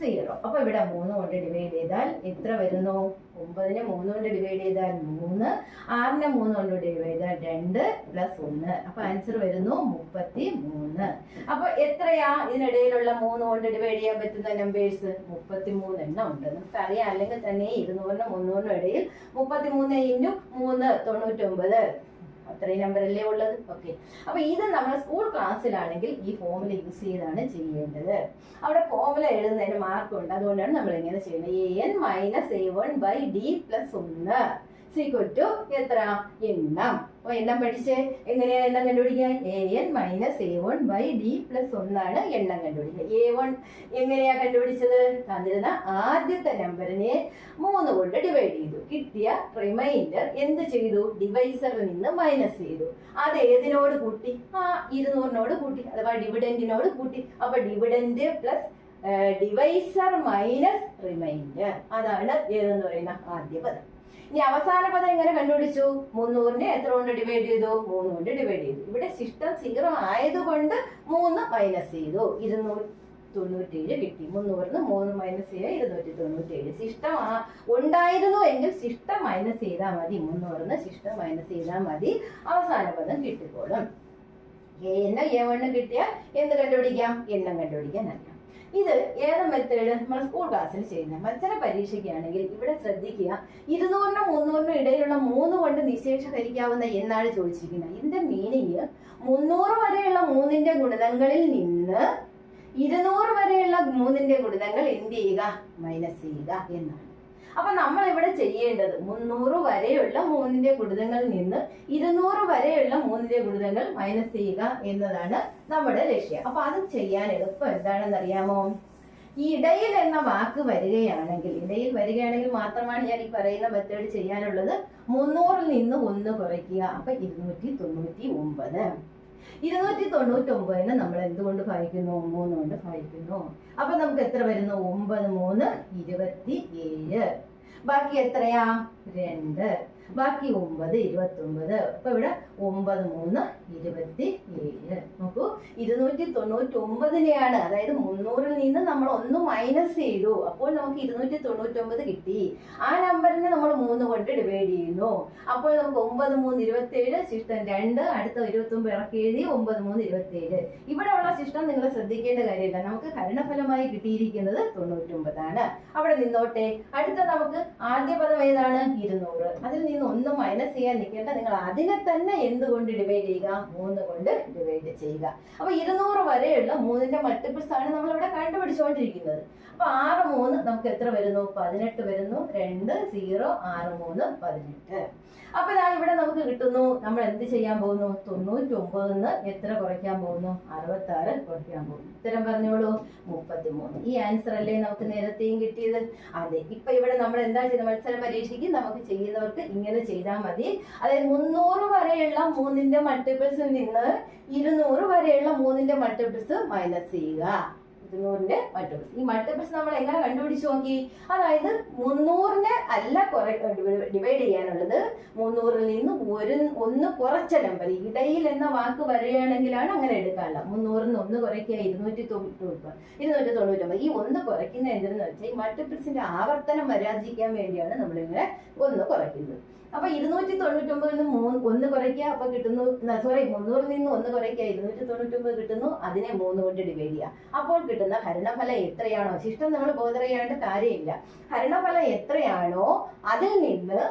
സീറോ അപ്പൊ ഇവിടെ മൂന്ന് കൊണ്ട് ഡിവൈഡ് ചെയ്താൽ എത്ര വരുന്നു? ഒമ്പതിനെ മൂന്ന് കൊണ്ട് ഡിവൈഡ് ചെയ്താൽ മൂന്ന്. ആറിനെ മൂന്ന് കൊണ്ട് ഡിവൈഡ് ചെയ്താൽ രണ്ട് പ്ലസ് ഒന്ന്. അപ്പൊ ആൻസർ വരുന്നു മുപ്പത്തി മൂന്ന് അപ്പൊ എത്രയാ ഇതിനിടയിലുള്ള മൂന്ന് കൊണ്ട് ഡിവൈഡ് ചെയ്യാൻ പറ്റുന്ന നമ്പേഴ്സ് മുപ്പത്തി മൂന്ന് എണ്ണം ഉണ്ട്. നമുക്ക് അറിയാം. അല്ലെങ്കിൽ തന്നെ ഇരുന്നൂറിനും മുന്നൂറിനും ഇടയിൽ മുപ്പത്തി മൂന്ന് ഇന്റു മൂന്ന് തൊണ്ണൂറ്റൊമ്പത്. അത്രയും നമ്പറല്ലേ ഉള്ളത്? ഓക്കെ അപ്പൊ ഇത് നമ്മൾ സ്കൂൾ ക്ലാസ്സിലാണെങ്കിൽ ഈ ഫോമുല യൂസ് ചെയ്താണ് ചെയ്യേണ്ടത്. അവിടെ ഫോമുല എഴുതുന്നതിന് മാർക്കുണ്ട് അതുകൊണ്ടാണ് നമ്മൾ ഇങ്ങനെ ചെയ്യുന്നത് A N minus A one by D plus ഒന്ന് സീക്വൽ ടു എത്ര? എണ്ണം. അപ്പൊ എണ്ണം പഠിച്ച്? എങ്ങനെയാണ് എണ്ണം കണ്ടുപിടിക്കാൻ? A N minus A one by D plus ഒന്നാണ് എണ്ണം കണ്ടുപിടിക്കുക എ വൺ എങ്ങനെയാ കണ്ടുപിടിച്ചത്? തന്നിരുന്ന ആദ്യത്തെ നമ്പറിനെ മൂന്ന് കൊണ്ട് ഡിവൈഡ് ചെയ്തു. കിട്ടിയ റിമൈൻഡർ എന്ത് ചെയ്തു? ഡിവൈസറിൽ നിന്ന് മൈനസ് ചെയ്തു. അത് ഏതിനോട് കൂട്ടി? ആ ഇരുന്നൂറിനോട് കൂട്ടി. അഥവാ ഡിവിഡന്റിനോട് കൂട്ടി. അപ്പൊ dividend plus divisor minus remainder അതാണ് ഏതെന്ന് പറയുന്ന ആദ്യ പദം. ഇനി അവസാന പദം എങ്ങനെ കണ്ടുപിടിച്ചു? മുന്നൂറിനെ എത്ര കൊണ്ട് ഡിവൈഡ് ചെയ്തു? മൂന്ന് കൊണ്ട് ഡിവൈഡ് ചെയ്തു. ഇവിടെ ശിഷ്ടം സീറോ ആയതുകൊണ്ട് മൂന്ന് മൈനസ് ചെയ്തു. ഇരുന്നൂറ് തൊണ്ണൂറ്റേഴ് കിട്ടി. മുന്നൂറിന് മൂന്ന് മൈനസ് ചെയ്യുക ഇരുന്നൂറ്റി തൊണ്ണൂറ്റേഴ് ശിഷ്ടം ഉണ്ടായിരുന്നു എങ്കിൽ ശിഷ്ടം മൈനസ് ചെയ്താൽ മതി. മുന്നൂറിന് ശിഷ്ടം മൈനസ് ചെയ്താൽ മതി. അവസാന പദം കിട്ടിക്കോളും. എണ്ണം എ വണ്ണം കിട്ടിയാൽ എന്ത് കണ്ടുപിടിക്കാം? എണ്ണം കണ്ടുപിടിക്കാൻ അറിയാം. ഇത് ഏത് മെത്തേഡ്? നമ്മൾ സ്കൂൾ ക്ലാസ്സിൽ ചെയ്യുന്ന മത്സര പരീക്ഷയ്ക്കാണെങ്കിൽ ഇവിടെ ശ്രദ്ധിക്കുക. ഇരുന്നൂറിനും മുന്നൂറിനും ഇടയിലുള്ള മൂന്ന് കൊണ്ട് നിശേഷകരിക്കാവുന്ന എന്നാണ് ചോദിച്ചിരിക്കുന്നത്. ഇതിന്റെ മീനിങ് മുന്നൂറ് വരെയുള്ള മൂന്നിന്റെ ഗുണിതങ്ങളിൽ നിന്ന് ഇരുന്നൂറ് വരെയുള്ള മൂന്നിന്റെ ഗുണിതങ്ങൾ എന്ത് ചെയ്യുക? മൈനസ് ചെയ്യുക എന്നാണ്. അപ്പൊ നമ്മൾ ഇവിടെ ചെയ്യേണ്ടത് മുന്നൂറ് വരെയുള്ള മൂന്നിന്റെ ഗുണിതങ്ങളിൽ നിന്ന് ഇരുന്നൂറ് വരെയുള്ള മൂന്നിന്റെ ഗുണിതങ്ങൾ മൈനസ് ചെയ്യുക എന്നതാണ് നമ്മുടെ ലക്ഷ്യം. അപ്പൊ അത് ചെയ്യാൻ എളുപ്പം എന്താണെന്ന് അറിയാമോ? ഇടയിൽ എന്ന വാക്ക് വരികയാണെങ്കിൽ ഇടയിൽ വരികയാണെങ്കിൽ മാത്രമാണ് ഞാൻ ഈ പറയുന്ന മെത്തേഡ് ചെയ്യാനുള്ളത്. മുന്നൂറിൽ നിന്ന് ഒന്ന് കുറയ്ക്കുക. അപ്പൊ ഇരുന്നൂറ്റി തൊണ്ണൂറ്റി ഒമ്പത്. ഇരുന്നൂറ്റി തൊണ്ണൂറ്റി ഒമ്പതിന് നമ്മൾ എന്തുകൊണ്ട് ഭാഗിക്കുന്നു? മൂന്ന് കൊണ്ട് ഭാഗിക്കുന്നു. അപ്പൊ നമുക്ക് എത്ര വരുന്നു? ഒമ്പത് മൂന്ന് ഇരുപത്തി ഏഴ് ബാക്കി എത്രയാ? രണ്ട്. ബാക്കി ഒമ്പത് ഇരുപത്തി ഒമ്പത് അപ്പൊ ഇവിടെ ഒമ്പത് മൂന്ന് ഇരുപത്തി ഏഴ്. നോക്കൂ ഇരുന്നൂറ്റി തൊണ്ണൂറ്റി ഒമ്പതിനെയാണ് അതായത് മുന്നൂറിൽ നിന്ന് നമ്മൾ ഒന്ന് മൈനസ് ചെയ്തു. അപ്പോൾ നമുക്ക് ഇരുന്നൂറ്റി തൊണ്ണൂറ്റി ഒമ്പത് കിട്ടി. ആ നമ്പറിനെ നമ്മൾ മൂന്ന് കൊണ്ട് ഡിവൈഡ് ചെയ്യുന്നു. അപ്പോൾ നമുക്ക് ഒമ്പത് മൂന്ന് ഇരുപത്തി ഏഴ് ശിഷ്ടം രണ്ട് അടുത്ത ഇരുപത്തി ഒമ്പത് ഇറക്കി എഴുതി ഒമ്പത് മൂന്ന് ഇരുപത്തി ഏഴ് ഇവിടെ ഉള്ള ശിഷ്ടം നിങ്ങൾ ശ്രദ്ധിക്കേണ്ട കാര്യമില്ല. നമുക്ക് ഹരണഫലമായി കിട്ടിയിരിക്കുന്നത് തൊണ്ണൂറ്റി ഒമ്പതാണ് അവിടെ നിന്നോട്ടെ. അടുത്ത നമുക്ക് ആദ്യ പദം ഏതാണ്? ഇരുന്നൂറ്. അതിൽ നിന്ന് ഒന്ന് മൈനസ് ചെയ്യാൻ നിൽക്കേണ്ട. നിങ്ങൾ അതിനെ തന്നെ എന്തുകൊണ്ട് ഡിവൈഡ് ചെയ്യുക? മൂന്ന് കൊണ്ട് ഡിവൈഡ് ചെയ്യുക. അപ്പൊ ഇരുന്നൂറ് വരെയുള്ള മൂന്നിന്റെ മൾട്ടിപ്പിൾസ് ആണ് നമ്മൾ ഇവിടെ കണ്ടുപിടിച്ചുകൊണ്ടിരിക്കുന്നത് അപ്പൊ ആറ് മൂന്ന് നമുക്ക് എത്ര വരുന്നു? പതിനെട്ട് വരുന്നു. രണ്ട് സീറോ ആറ് മൂന്ന് പതിനെട്ട്. അപ്പൊ ഇതാ ഇവിടെ നമുക്ക് കിട്ടുന്നു. നമ്മൾ എന്ത് ചെയ്യാൻ പോകുന്നു? തൊണ്ണൂറ്റി ഒമ്പതിന്ന് എത്ര കുറയ്ക്കാൻ പോകുന്നു? അറുപത്തി ആറ് കുറയ്ക്കാൻ പോകുന്നു. ഉത്തരം പറഞ്ഞോളൂ. മുപ്പത്തി മൂന്ന് ഈ ആൻസർ അല്ലേ നമുക്ക് നേരത്തെയും കിട്ടിയത്? അതെ. ഇപ്പൊ ഇവിടെ നമ്മൾ എന്താ ചെയ്യുന്നത്? മത്സര പരീക്ഷയ്ക്ക് നമുക്ക് ചെയ്യുന്നവർക്ക് ഇങ്ങനെ ചെയ്താൽ മതി. അതായത് മുന്നൂറ് വരെയുള്ള മൂന്നിന്റെ മൾട്ടിപ്പിൾസിൽ നിന്ന് ഇരുന്നൂറ് വരെയുള്ള മൂന്നിന്റെ മൾട്ടിപ്പിൾസ് മൈനസ് ചെയ്യുക. ഇരുന്നൂറിന്റെ മൾട്ടിപ്പിൾസ് ഈ മൾട്ടിപ്പിൾസ് നമ്മൾ എങ്ങനെ കണ്ടുപിടിച്ച് നോക്കി? അതായത് മുന്നൂറിനെ അല്ല കുറെ ഡിവൈഡ് ചെയ്യാനുള്ളത് മുന്നൂറിൽ നിന്ന് ഒരു ഒന്ന് കുറച്ച നമ്പർ ഇടയിൽ എന്ന വാക്ക് വരികയാണെങ്കിലാണ് അങ്ങനെ എടുക്കാനുള്ളത്. മുന്നൂറിൽ നിന്ന് ഒന്ന് കുറയ്ക്കുക ഇരുന്നൂറ്റി തൊണ്ണൂറ്റി ഇരുന്നൂറ്റി തൊണ്ണൂറ്റൊമ്പത്. ഈ ഒന്ന് കുറയ്ക്കുന്ന എന്തെന്ന് വെച്ചാൽ ഈ മൾട്ടിപ്പിൾസിന്റെ ആവർത്തനം വരാതിരിക്കാൻ വേണ്ടിയാണ് നമ്മളിങ്ങനെ ഒന്ന് കുറയ്ക്കുന്നത്. അപ്പൊ ഇരുന്നൂറ്റി തൊണ്ണൂറ്റി ഒമ്പതിൽ നിന്ന് ഒന്ന് കുറയ്ക്കുക അപ്പൊ കിട്ടുന്നു സോറി മുന്നൂറിൽ നിന്ന് ഒന്ന് കുറയ്ക്കുക ഇരുന്നൂറ്റി തൊണ്ണൂറ്റി ഒമ്പത് കിട്ടുന്നു അതിനെ മൂന്ന് കൊണ്ട് ഡിവൈഡ് ചെയ്യുക. അപ്പോൾ കിട്ടുന്ന ഹരണഫലം എത്രയാണോ? ശിഷ്ടം നമ്മൾ ബോധറിയാണ്ട് കാര്യമില്ല. ഹരണഫലം എത്രയാണോ? അതിൽ നിന്ന്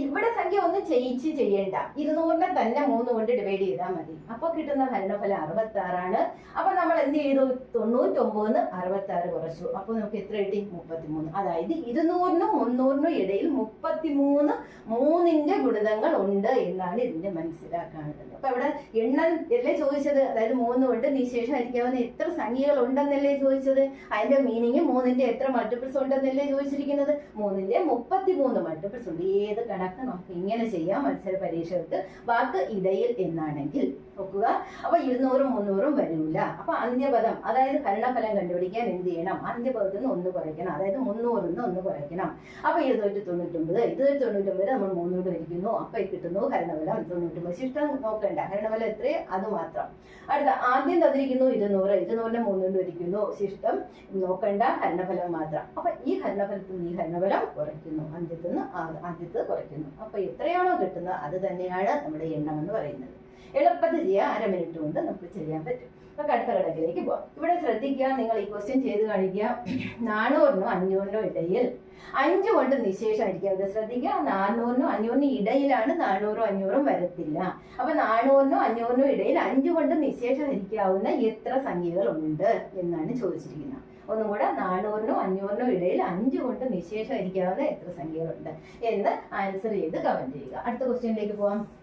ഇവിടെ സംഖ്യ ഒന്ന് ചെയ്യിച്ച് ചെയ്യേണ്ട. ഇരുന്നൂറിനെ തന്നെ മൂന്ന് കൊണ്ട് ഡിവൈഡ് ചെയ്താൽ മതി. അപ്പൊ കിട്ടുന്ന ഹരണഫലം അറുപത്തി ആറാണ് അപ്പൊ നമ്മൾ എന്ത് ചെയ്തു? തൊണ്ണൂറ്റൊമ്പതിന് അറുപത്തി ആറ് കുറച്ചു. അപ്പൊ നമുക്ക് എത്ര കിട്ടി? മുപ്പത്തിമൂന്ന്. അതായത് ഇരുന്നൂറിനും മുന്നൂറിനും ഇടയിൽ മുപ്പത്തിമൂന്ന് മൂന്നിന്റെ ഗുണിതങ്ങൾ ഉണ്ട് എന്നാണ് ഇതിന്റെ മനസ്സിലാക്കാനുള്ളത്. അപ്പൊ അവിടെ എണ്ണം അല്ലേ ചോദിച്ചത്? അതായത് മൂന്ന് കൊണ്ട് നിശേഷം ഹരിക്കാവുന്ന എത്ര സംഖ്യകൾ ഉണ്ടെന്നല്ലേ ചോദിച്ചത്? അതിന്റെ മീനിങ് മൂന്നിന്റെ എത്ര മൾട്ടിപ്പിൾസ് ഉണ്ടെന്നല്ലേ ചോദിച്ചിരിക്കുന്നത്? മൂന്നിന്റെ മുപ്പത്തി മൂന്ന് മൾട്ടിപ്പിൾസ് ഉണ്ട്. ഏത് കണക്ക് നമുക്ക് ഇങ്ങനെ ചെയ്യാം? മത്സര പരീക്ഷകൾക്ക് വാക്ക് ഇടയിൽ എന്നാണെങ്കിൽ. നോക്കുക. അപ്പൊ ഇരുന്നൂറും മുന്നൂറും വരില്ല അപ്പൊ അന്ത്യപദം അതായത് ഭരണഫലം കണ്ടുപിടിക്കാൻ എന്ത് ചെയ്യണം? അന്ത്യപദത്തിൽ നിന്ന് ഒന്ന് കുറയ്ക്കണം. അതായത് മുന്നൂറിൽ നിന്ന് ഒന്ന് കുറയ്ക്കണം. അപ്പൊ ഇരുന്നൂറ്റി തൊണ്ണൂറ്റൊമ്പത് ഇരുന്നൂറ്റി തൊണ്ണൂറ്റൊമ്പത് നമ്മൾ മൂന്നൂറ് വരിക്കുന്നു അപ്പൊ കിട്ടുന്നു ഹരണഫലം തൊണ്ണൂറ്റൊമ്പത്. ശിഷ്ടം നോക്കണ്ട. ഹരണഫലം എത്രയോ? അത് മാത്രം. അടുത്ത ആദ്യം തന്നിരിക്കുന്നു ഇരുന്നൂറ്. ഇരുന്നൂറിനെ മൂന്നുകൊണ്ട് വരിക്കുന്നു ശിഷ്ടം നോക്കണ്ട. ഹരണഫലം മാത്രം. അപ്പൊ ഈ ഹരണഫലത്തിൽ നിന്ന് ഈ ഹരണഫലം കുറയ്ക്കുന്നു. അന്ത്യത്തിൽ നിന്ന് ആദ്യത്തെ കുറയ്ക്കുന്നു. അപ്പൊ എത്രയാണോ കിട്ടുന്നത്? അത് തന്നെയാണ് നമ്മുടെ എണ്ണം എന്ന് പറയുന്നത്. എളുപ്പത്തിൽ ചെയ്യാൻ അര മിനിറ്റ് കൊണ്ട് നമുക്ക് ചെയ്യാൻ പറ്റും. നമുക്ക് അടുത്ത ഘടകത്തിലേക്ക് പോവാം. ഇവിടെ ശ്രദ്ധിക്കുക നിങ്ങൾ ഈ ക്വസ്റ്റ്യൻ ചെയ്ത് കാണിക്കുക. നാനൂറിനും അഞ്ഞൂറിനോ ഇടയിൽ അഞ്ച് കൊണ്ട് നിശേഷമായിരിക്കും. അത് ശ്രദ്ധിക്കുക നാനൂറിനും അഞ്ഞൂറിനും ഇടയിലാണ് നാനൂറും അഞ്ഞൂറും വരത്തില്ല. അപ്പൊ നാനൂറിനും അഞ്ഞൂറിനും ഇടയിൽ അഞ്ച് കൊണ്ട് നിശേഷം ഹരിക്കാവുന്ന എത്ര സംഖ്യകൾ ഉണ്ട് എന്നാണ് ചോദിച്ചിരിക്കുന്നത്. ഒന്നും കൂടെ നാനൂറിനും അഞ്ഞൂറിനും ഇടയിൽ അഞ്ച് കൊണ്ട് നിശേഷം ഹരിക്കാവുന്ന എത്ര സംഖ്യകളുണ്ട് എന്ന് ആൻസർ ചെയ്ത് കമന്റ് ചെയ്യുക. അടുത്ത ക്വസ്റ്റ്യനിലേക്ക് പോവാം.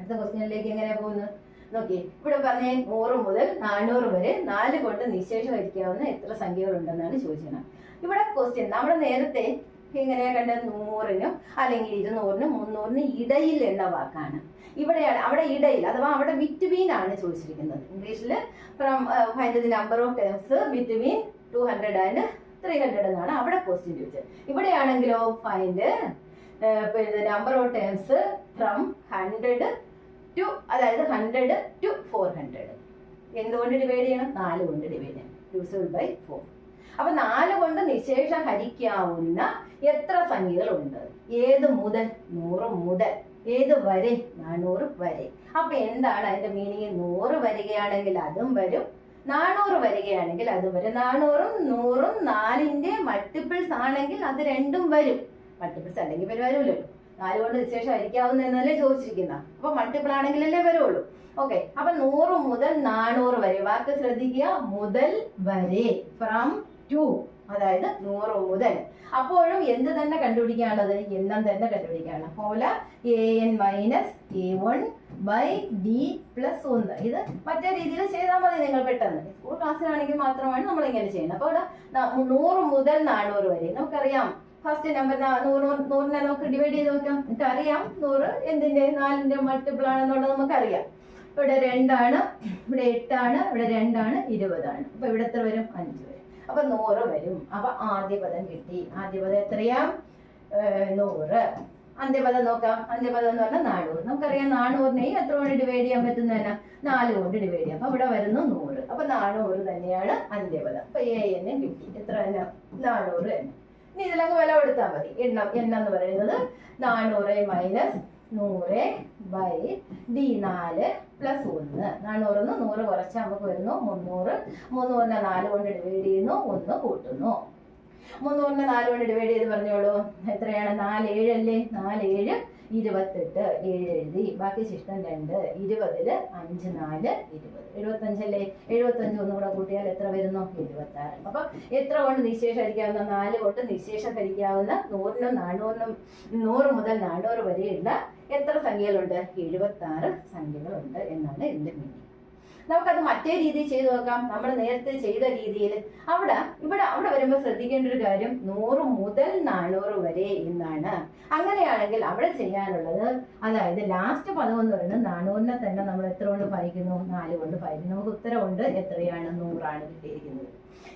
അടുത്ത ക്വസ്റ്റ്യനിലേക്ക് എങ്ങനെയാ പോകുന്നത്? നോക്കി ഇവിടെ പറഞ്ഞ നൂറ് മുതൽ നാനൂറ് വരെ നാല് കൊണ്ട് നിശേഷം ഹരിക്കാവുന്ന എത്ര സംഖ്യകളുണ്ടെന്നാണ് ചോദിക്കുന്നത് ഇവിടെ ക്വസ്റ്റ്യൻ നമ്മൾ നേരത്തെ എങ്ങനെയാ കണ്ടത്? നൂറിനും അല്ലെങ്കിൽ ഇരുന്നൂറിനും മുന്നൂറിനും ഇടയിൽ എന്ന വാക്കാണ്. ഇവിടെയാണ് അവിടെ ഇടയിൽ അഥവാ അവിടെ ബിറ്റ്വീൻ ആണ് ചോദിച്ചിരിക്കുന്നത്. ഇംഗ്ലീഷിൽ from find the number of terms between two hundred and three hundred എന്നാണ് അവിടെ ക്വസ്റ്റ്യൻ ചോദിച്ചത്. ഇവിടെയാണെങ്കിലോ find number of terms from hundred to അതായത് ഹൺഡ്രഡ് ടു ഫോർ ഹൺഡ്രഡ് എന്തുകൊണ്ട് ഡിവൈഡ് ചെയ്യണം? നാല് കൊണ്ട് ഡിവൈഡ് ചെയ്യണം. ഡിവിസിബിൾ ബൈ ഫോർ അപ്പൊ നാല് കൊണ്ട് നിശേഷം ഹരിക്കാവുന്ന എത്ര സംഖ്യകളുണ്ട്? ഏത് മുതൽ? നൂറ് മുതൽ. ഏത് വരെ? നാനൂറ് വരെ. അപ്പൊ എന്താണ് അതിന്റെ മീനിങ് നൂറ് വരികയാണെങ്കിൽ അതും വരും. നാനൂറ് വരികയാണെങ്കിൽ അതും വരും. നാനൂറും നൂറും നാലിന്റെ മൾട്ടിപ്പിൾസ് ആണെങ്കിൽ അത് രണ്ടും വരും. മൾട്ടിപ്പിൾസ് അല്ലെങ്കിൽ വരുമല്ലോ നാല് കൊണ്ട് വിശേഷം ഹരിക്കാവുന്ന എന്നല്ലേ ചോദിച്ചിരിക്കുന്ന. അപ്പൊ മൾട്ടിപ്പിൾ ആണെങ്കിലല്ലേ വരുള്ളൂ. ഓക്കെ അപ്പൊ നൂറ് മുതൽ നാനൂറ് വരെ. വാക്ക് ശ്രദ്ധിക്കുക. മുതൽ വരെ. ഫ്രം ടു അതായത് നൂറ് മുതൽ. അപ്പോഴും എന്ത് തന്നെ കണ്ടുപിടിക്കാനുള്ളത്? എണ്ണം തന്നെ കണ്ടുപിടിക്കാണ് പോലെ A N minus A one by D plus ഒന്ന് ഇത് മറ്റേ രീതിയിൽ ചെയ്താൽ മതി നിങ്ങൾ പെട്ടെന്ന്. സ്കൂൾ ക്ലാസ്സിലാണെങ്കിൽ മാത്രമാണ് നമ്മൾ ഇങ്ങനെ ചെയ്യുന്നത് അപ്പോൾ ഇവിടെ നൂറ് മുതൽ നാനൂറ് വരെ. നമുക്കറിയാം. ഫസ്റ്റ് നമ്പർ നൂറ് നൂറിനെ നമുക്ക് ഡിവൈഡ് ചെയ്ത് നോക്കാം. നമുക്ക് അറിയാം നൂറ് എന്തിന്റെ നാലിന്റെ മൾട്ടിപ്പിൾ ആണെന്നുള്ളത് നമുക്കറിയാം. ഇവിടെ രണ്ടാണ് ഇവിടെ എട്ടാണ് ഇവിടെ രണ്ടാണ് ഇരുപതാണ്. അപ്പൊ ഇവിടെ എത്ര വരും? അഞ്ച് വരും. അപ്പൊ നൂറ് വരും. അപ്പൊ ആദ്യ പദം കിട്ടി. ആദ്യ പദം എത്രയാ നൂറ്. അന്ത്യപദം നോക്കാം. അന്ത്യപദം എന്ന് പറഞ്ഞാൽ നാനൂറ്. നമുക്കറിയാം നാനൂറിനെയും എത്ര കൊണ്ട് ഡിവൈഡ് ചെയ്യാൻ പറ്റുന്നതല്ല നാല് കൊണ്ട് ഡിവൈഡ് ചെയ്യാം. അപ്പൊ ഇവിടെ വരുന്നു നൂറ്. അപ്പൊ നാനൂറ് തന്നെയാണ് അന്ത്യപദം. അപ്പൊ എ എന്നെ കിട്ടി. എത്ര തന്നെ? നാനൂറ് തന്നെ. ഇനി ഇതിലങ്ങ് വില കൊടുത്താൽ മതി. എണ്ണം എണ്ണം എന്ന് പറയുന്നത് നാനൂറ് മൈനസ് നൂറ് ബൈ ഡി നാല് പ്ലസ് ഒന്ന്. നാനൂറിന്ന് നൂറ് കുറച്ചാൽ നമുക്ക് വരുന്നു മുന്നൂറ്. മുന്നൂറിനെ നാല് കൊണ്ട് ഡിവൈഡ് ചെയ്യുന്നു ഒന്ന് കൂട്ടുന്നു. മുന്നൂറിനെ നാല് കൊണ്ട് ഡിവൈഡ് ചെയ്ത് പറഞ്ഞോളൂ. എത്രയാണ്? നാല് അല്ലേ നാല് ഏഴ്. ഇരുപത്തെട്ട് ഏഴ് എഴുതി ബാക്കി ശിഷ്ടം രണ്ട് ഇരുപതിൽ അഞ്ച് നാല് ഇരുപത്. എഴുപത്തഞ്ചല്ലേ? എഴുപത്തഞ്ച് ഒന്നും കൂടെ കൂട്ടിയാൽ എത്ര വരുന്നു? ഇരുപത്തി ആറ് അപ്പൊ എത്ര കൊണ്ട് നിശേഷം ഹരിക്കാവുന്ന നാല് കൊണ്ട് നിശേഷം ഹരിക്കാവുന്ന നൂറിനും നാനൂറിനും നൂറ് മുതൽ നാനൂറ് വരെയുള്ള എത്ര സംഖ്യകളുണ്ട്? എഴുപത്തി ആറ് സംഖ്യകളുണ്ട് എന്നാണ് ഇതിന്റെ മീനിങ് നമുക്കത് മറ്റേ രീതിയിൽ ചെയ്തു നോക്കാം. നമ്മൾ നേരത്തെ ചെയ്ത രീതിയിൽ. അവിടെ ഇവിടെ അവിടെ വരുമ്പോൾ ശ്രദ്ധിക്കേണ്ട ഒരു കാര്യം നൂറ് മുതൽ നാനൂറ് വരെ എന്നാണ്. അങ്ങനെയാണെങ്കിൽ അവിടെ ചെയ്യാനുള്ളത് അതായത് ലാസ്റ്റ് പദം എന്ന് പറയുന്നത് നാനൂറിനെ തന്നെ നമ്മൾ എത്ര കൊണ്ട് ഭരിക്കുന്നു? നാല് കൊണ്ട് ഭരിക്കുന്നു. നമുക്ക് ഉത്തരവുണ്ട് എത്രയാണ്? നൂറാണ് കിട്ടിയിരിക്കുന്നത്.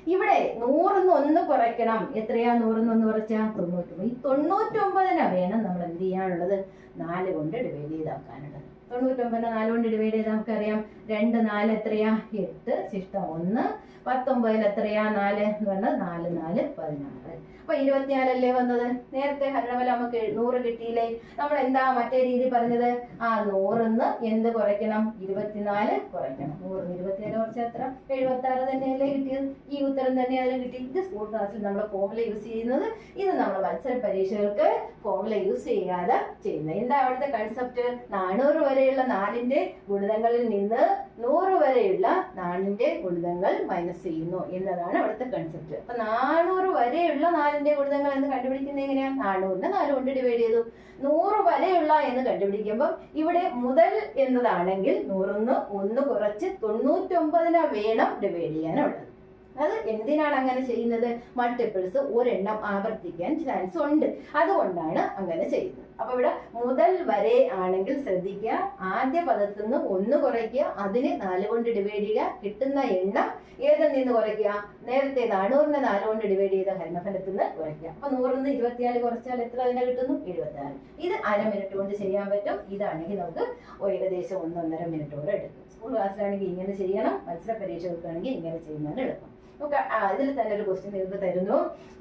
ഇവിടെ നൂറിന്ന് ഒന്ന് കുറയ്ക്കണം. എത്രയാ നൂറിന്ന് ഒന്ന് കുറച്ചാൽ തൊണ്ണൂറ്റൊമ്പത്. ഈ തൊണ്ണൂറ്റൊമ്പതിനെ വേണം നമ്മൾ എന്ത് ചെയ്യാനുള്ളത്? നാല് കൊണ്ട് ഡിവൈഡ് ചെയ്താക്കാനുള്ളത്. തൊണ്ണൂറ്റൊമ്പതിനെ നാലുകൊണ്ട് ഡിവൈഡ് ചെയ്താൽ നമുക്കറിയാം രണ്ട് നാല് എത്രയാ? എട്ട് ശിഷ്ടം ഒന്ന്. പത്തൊമ്പതിൽ എത്രയാ? നാല് എന്ന് പറഞ്ഞാൽ നാല് നാല് പതിനാറ്. അപ്പൊ ഇരുപത്തിനാലല്ലേ വന്നത്? നേരത്തെ ഹരണവല നമുക്ക് നൂറ് കിട്ടിയില്ലേ? നമ്മൾ എന്താ മറ്റേ രീതി പറഞ്ഞത്? ആ നൂറിന്ന് എന്ത് കുറയ്ക്കണം? ഇരുപത്തിനാല് കുറയ്ക്കണം. നൂറിന്ന് ഇരുപത്തിനാല് കുറച്ച് എത്ര? എഴുപത്തി ആറ് തന്നെയല്ലേ കിട്ടിയത്? ഈ ഉത്തരം തന്നെ കിട്ടി. ഇത് സ്കൂൾ ക്ലാസ്സിൽ നമ്മൾ ഫോമുല യൂസ് ചെയ്യുന്നത്. ഇത് നമ്മൾ മത്സര പരീക്ഷകൾക്ക് ഫോമുല യൂസ് ചെയ്യാതെ ചെയ്യുന്നത്. എന്താ അവിടുത്തെ കൺസെപ്റ്റ് നാനൂറ് വരെയുള്ള നാലിന്റെ ഗുണിതങ്ങളിൽ നിന്ന് നൂറ് വരെയുള്ള നാലിന്റെ ഗുണിതങ്ങൾ മൈനസ് ചെയ്യുന്നു എന്നതാണ് അവിടുത്തെ കൺസെപ്റ്റ് അപ്പൊ നാനൂറ് വരെയുള്ള നാലിന്റെ ഗുണിതങ്ങൾ എന്ന് കണ്ടുപിടിക്കുന്നത് എങ്ങനെയാ? നാനൂറിനെ നാല് കൊണ്ട് ഡിവൈഡ് ചെയ്തു. നൂറ് വരെയുള്ള എന്ന് കണ്ടുപിടിക്കുമ്പോൾ ഇവിടെ മുതൽ എന്നതാണെങ്കിൽ നൂറിന്ന് ഒന്ന് കുറച്ച് തൊണ്ണൂറ്റൊമ്പതിനെ വേണം ഡിവൈഡ് ചെയ്യാനുള്ളത്. അത് എന്തിനാണ് അങ്ങനെ ചെയ്യുന്നത്? മൾട്ടിപ്പിൾസ് ഒരെണ്ണം ആവർത്തിക്കാൻ ചാൻസ് ഉണ്ട്. അതുകൊണ്ടാണ് അങ്ങനെ ചെയ്യുന്നത്. അപ്പൊ ഇവിടെ മുതൽ വരെ ആണെങ്കിൽ ശ്രദ്ധിക്കുക. ആദ്യ പദത്തിൽ നിന്ന് ഒന്ന് കുറയ്ക്കുക. അതിനെ നാല് കൊണ്ട് ഡിവൈഡ് ചെയ്യുക. കിട്ടുന്ന എണ്ണം ഏതിൽ നിന്ന് കുറയ്ക്കുക? നേരത്തെ നാനൂറിനെ നാല് കൊണ്ട് ഡിവൈഡ് ചെയ്ത ഹരണഫലത്തിൽ നിന്ന് കുറയ്ക്കുക. അപ്പൊ നൂറിൽ നിന്ന് ഇരുപത്തിനാല് കുറച്ചാൽ എത്ര അതിനെ കിട്ടുന്നു? എഴുപത്തിനാല്. ഇത് അര മിനിറ്റ് കൊണ്ട് ചെയ്യാൻ പറ്റും. ഇതാണെങ്കിൽ നമുക്ക് ഏകദേശം ഒന്നൊന്നര മിനിറ്റ് കൂടെ എടുക്കും. സ്കൂൾ ക്ലാസ്സിലാണെങ്കിൽ ഇങ്ങനെ ചെയ്യണം. മത്സര പരീക്ഷ പരീക്ഷകൾക്കാണെങ്കിൽ ഇങ്ങനെ ചെയ്യുന്നതാണ് എളുപ്പം. നമുക്ക് ഇതിൽ തന്നെ ഒരു ക്വസ്റ്റ്യൻ നിങ്ങൾക്ക് തരുന്നു.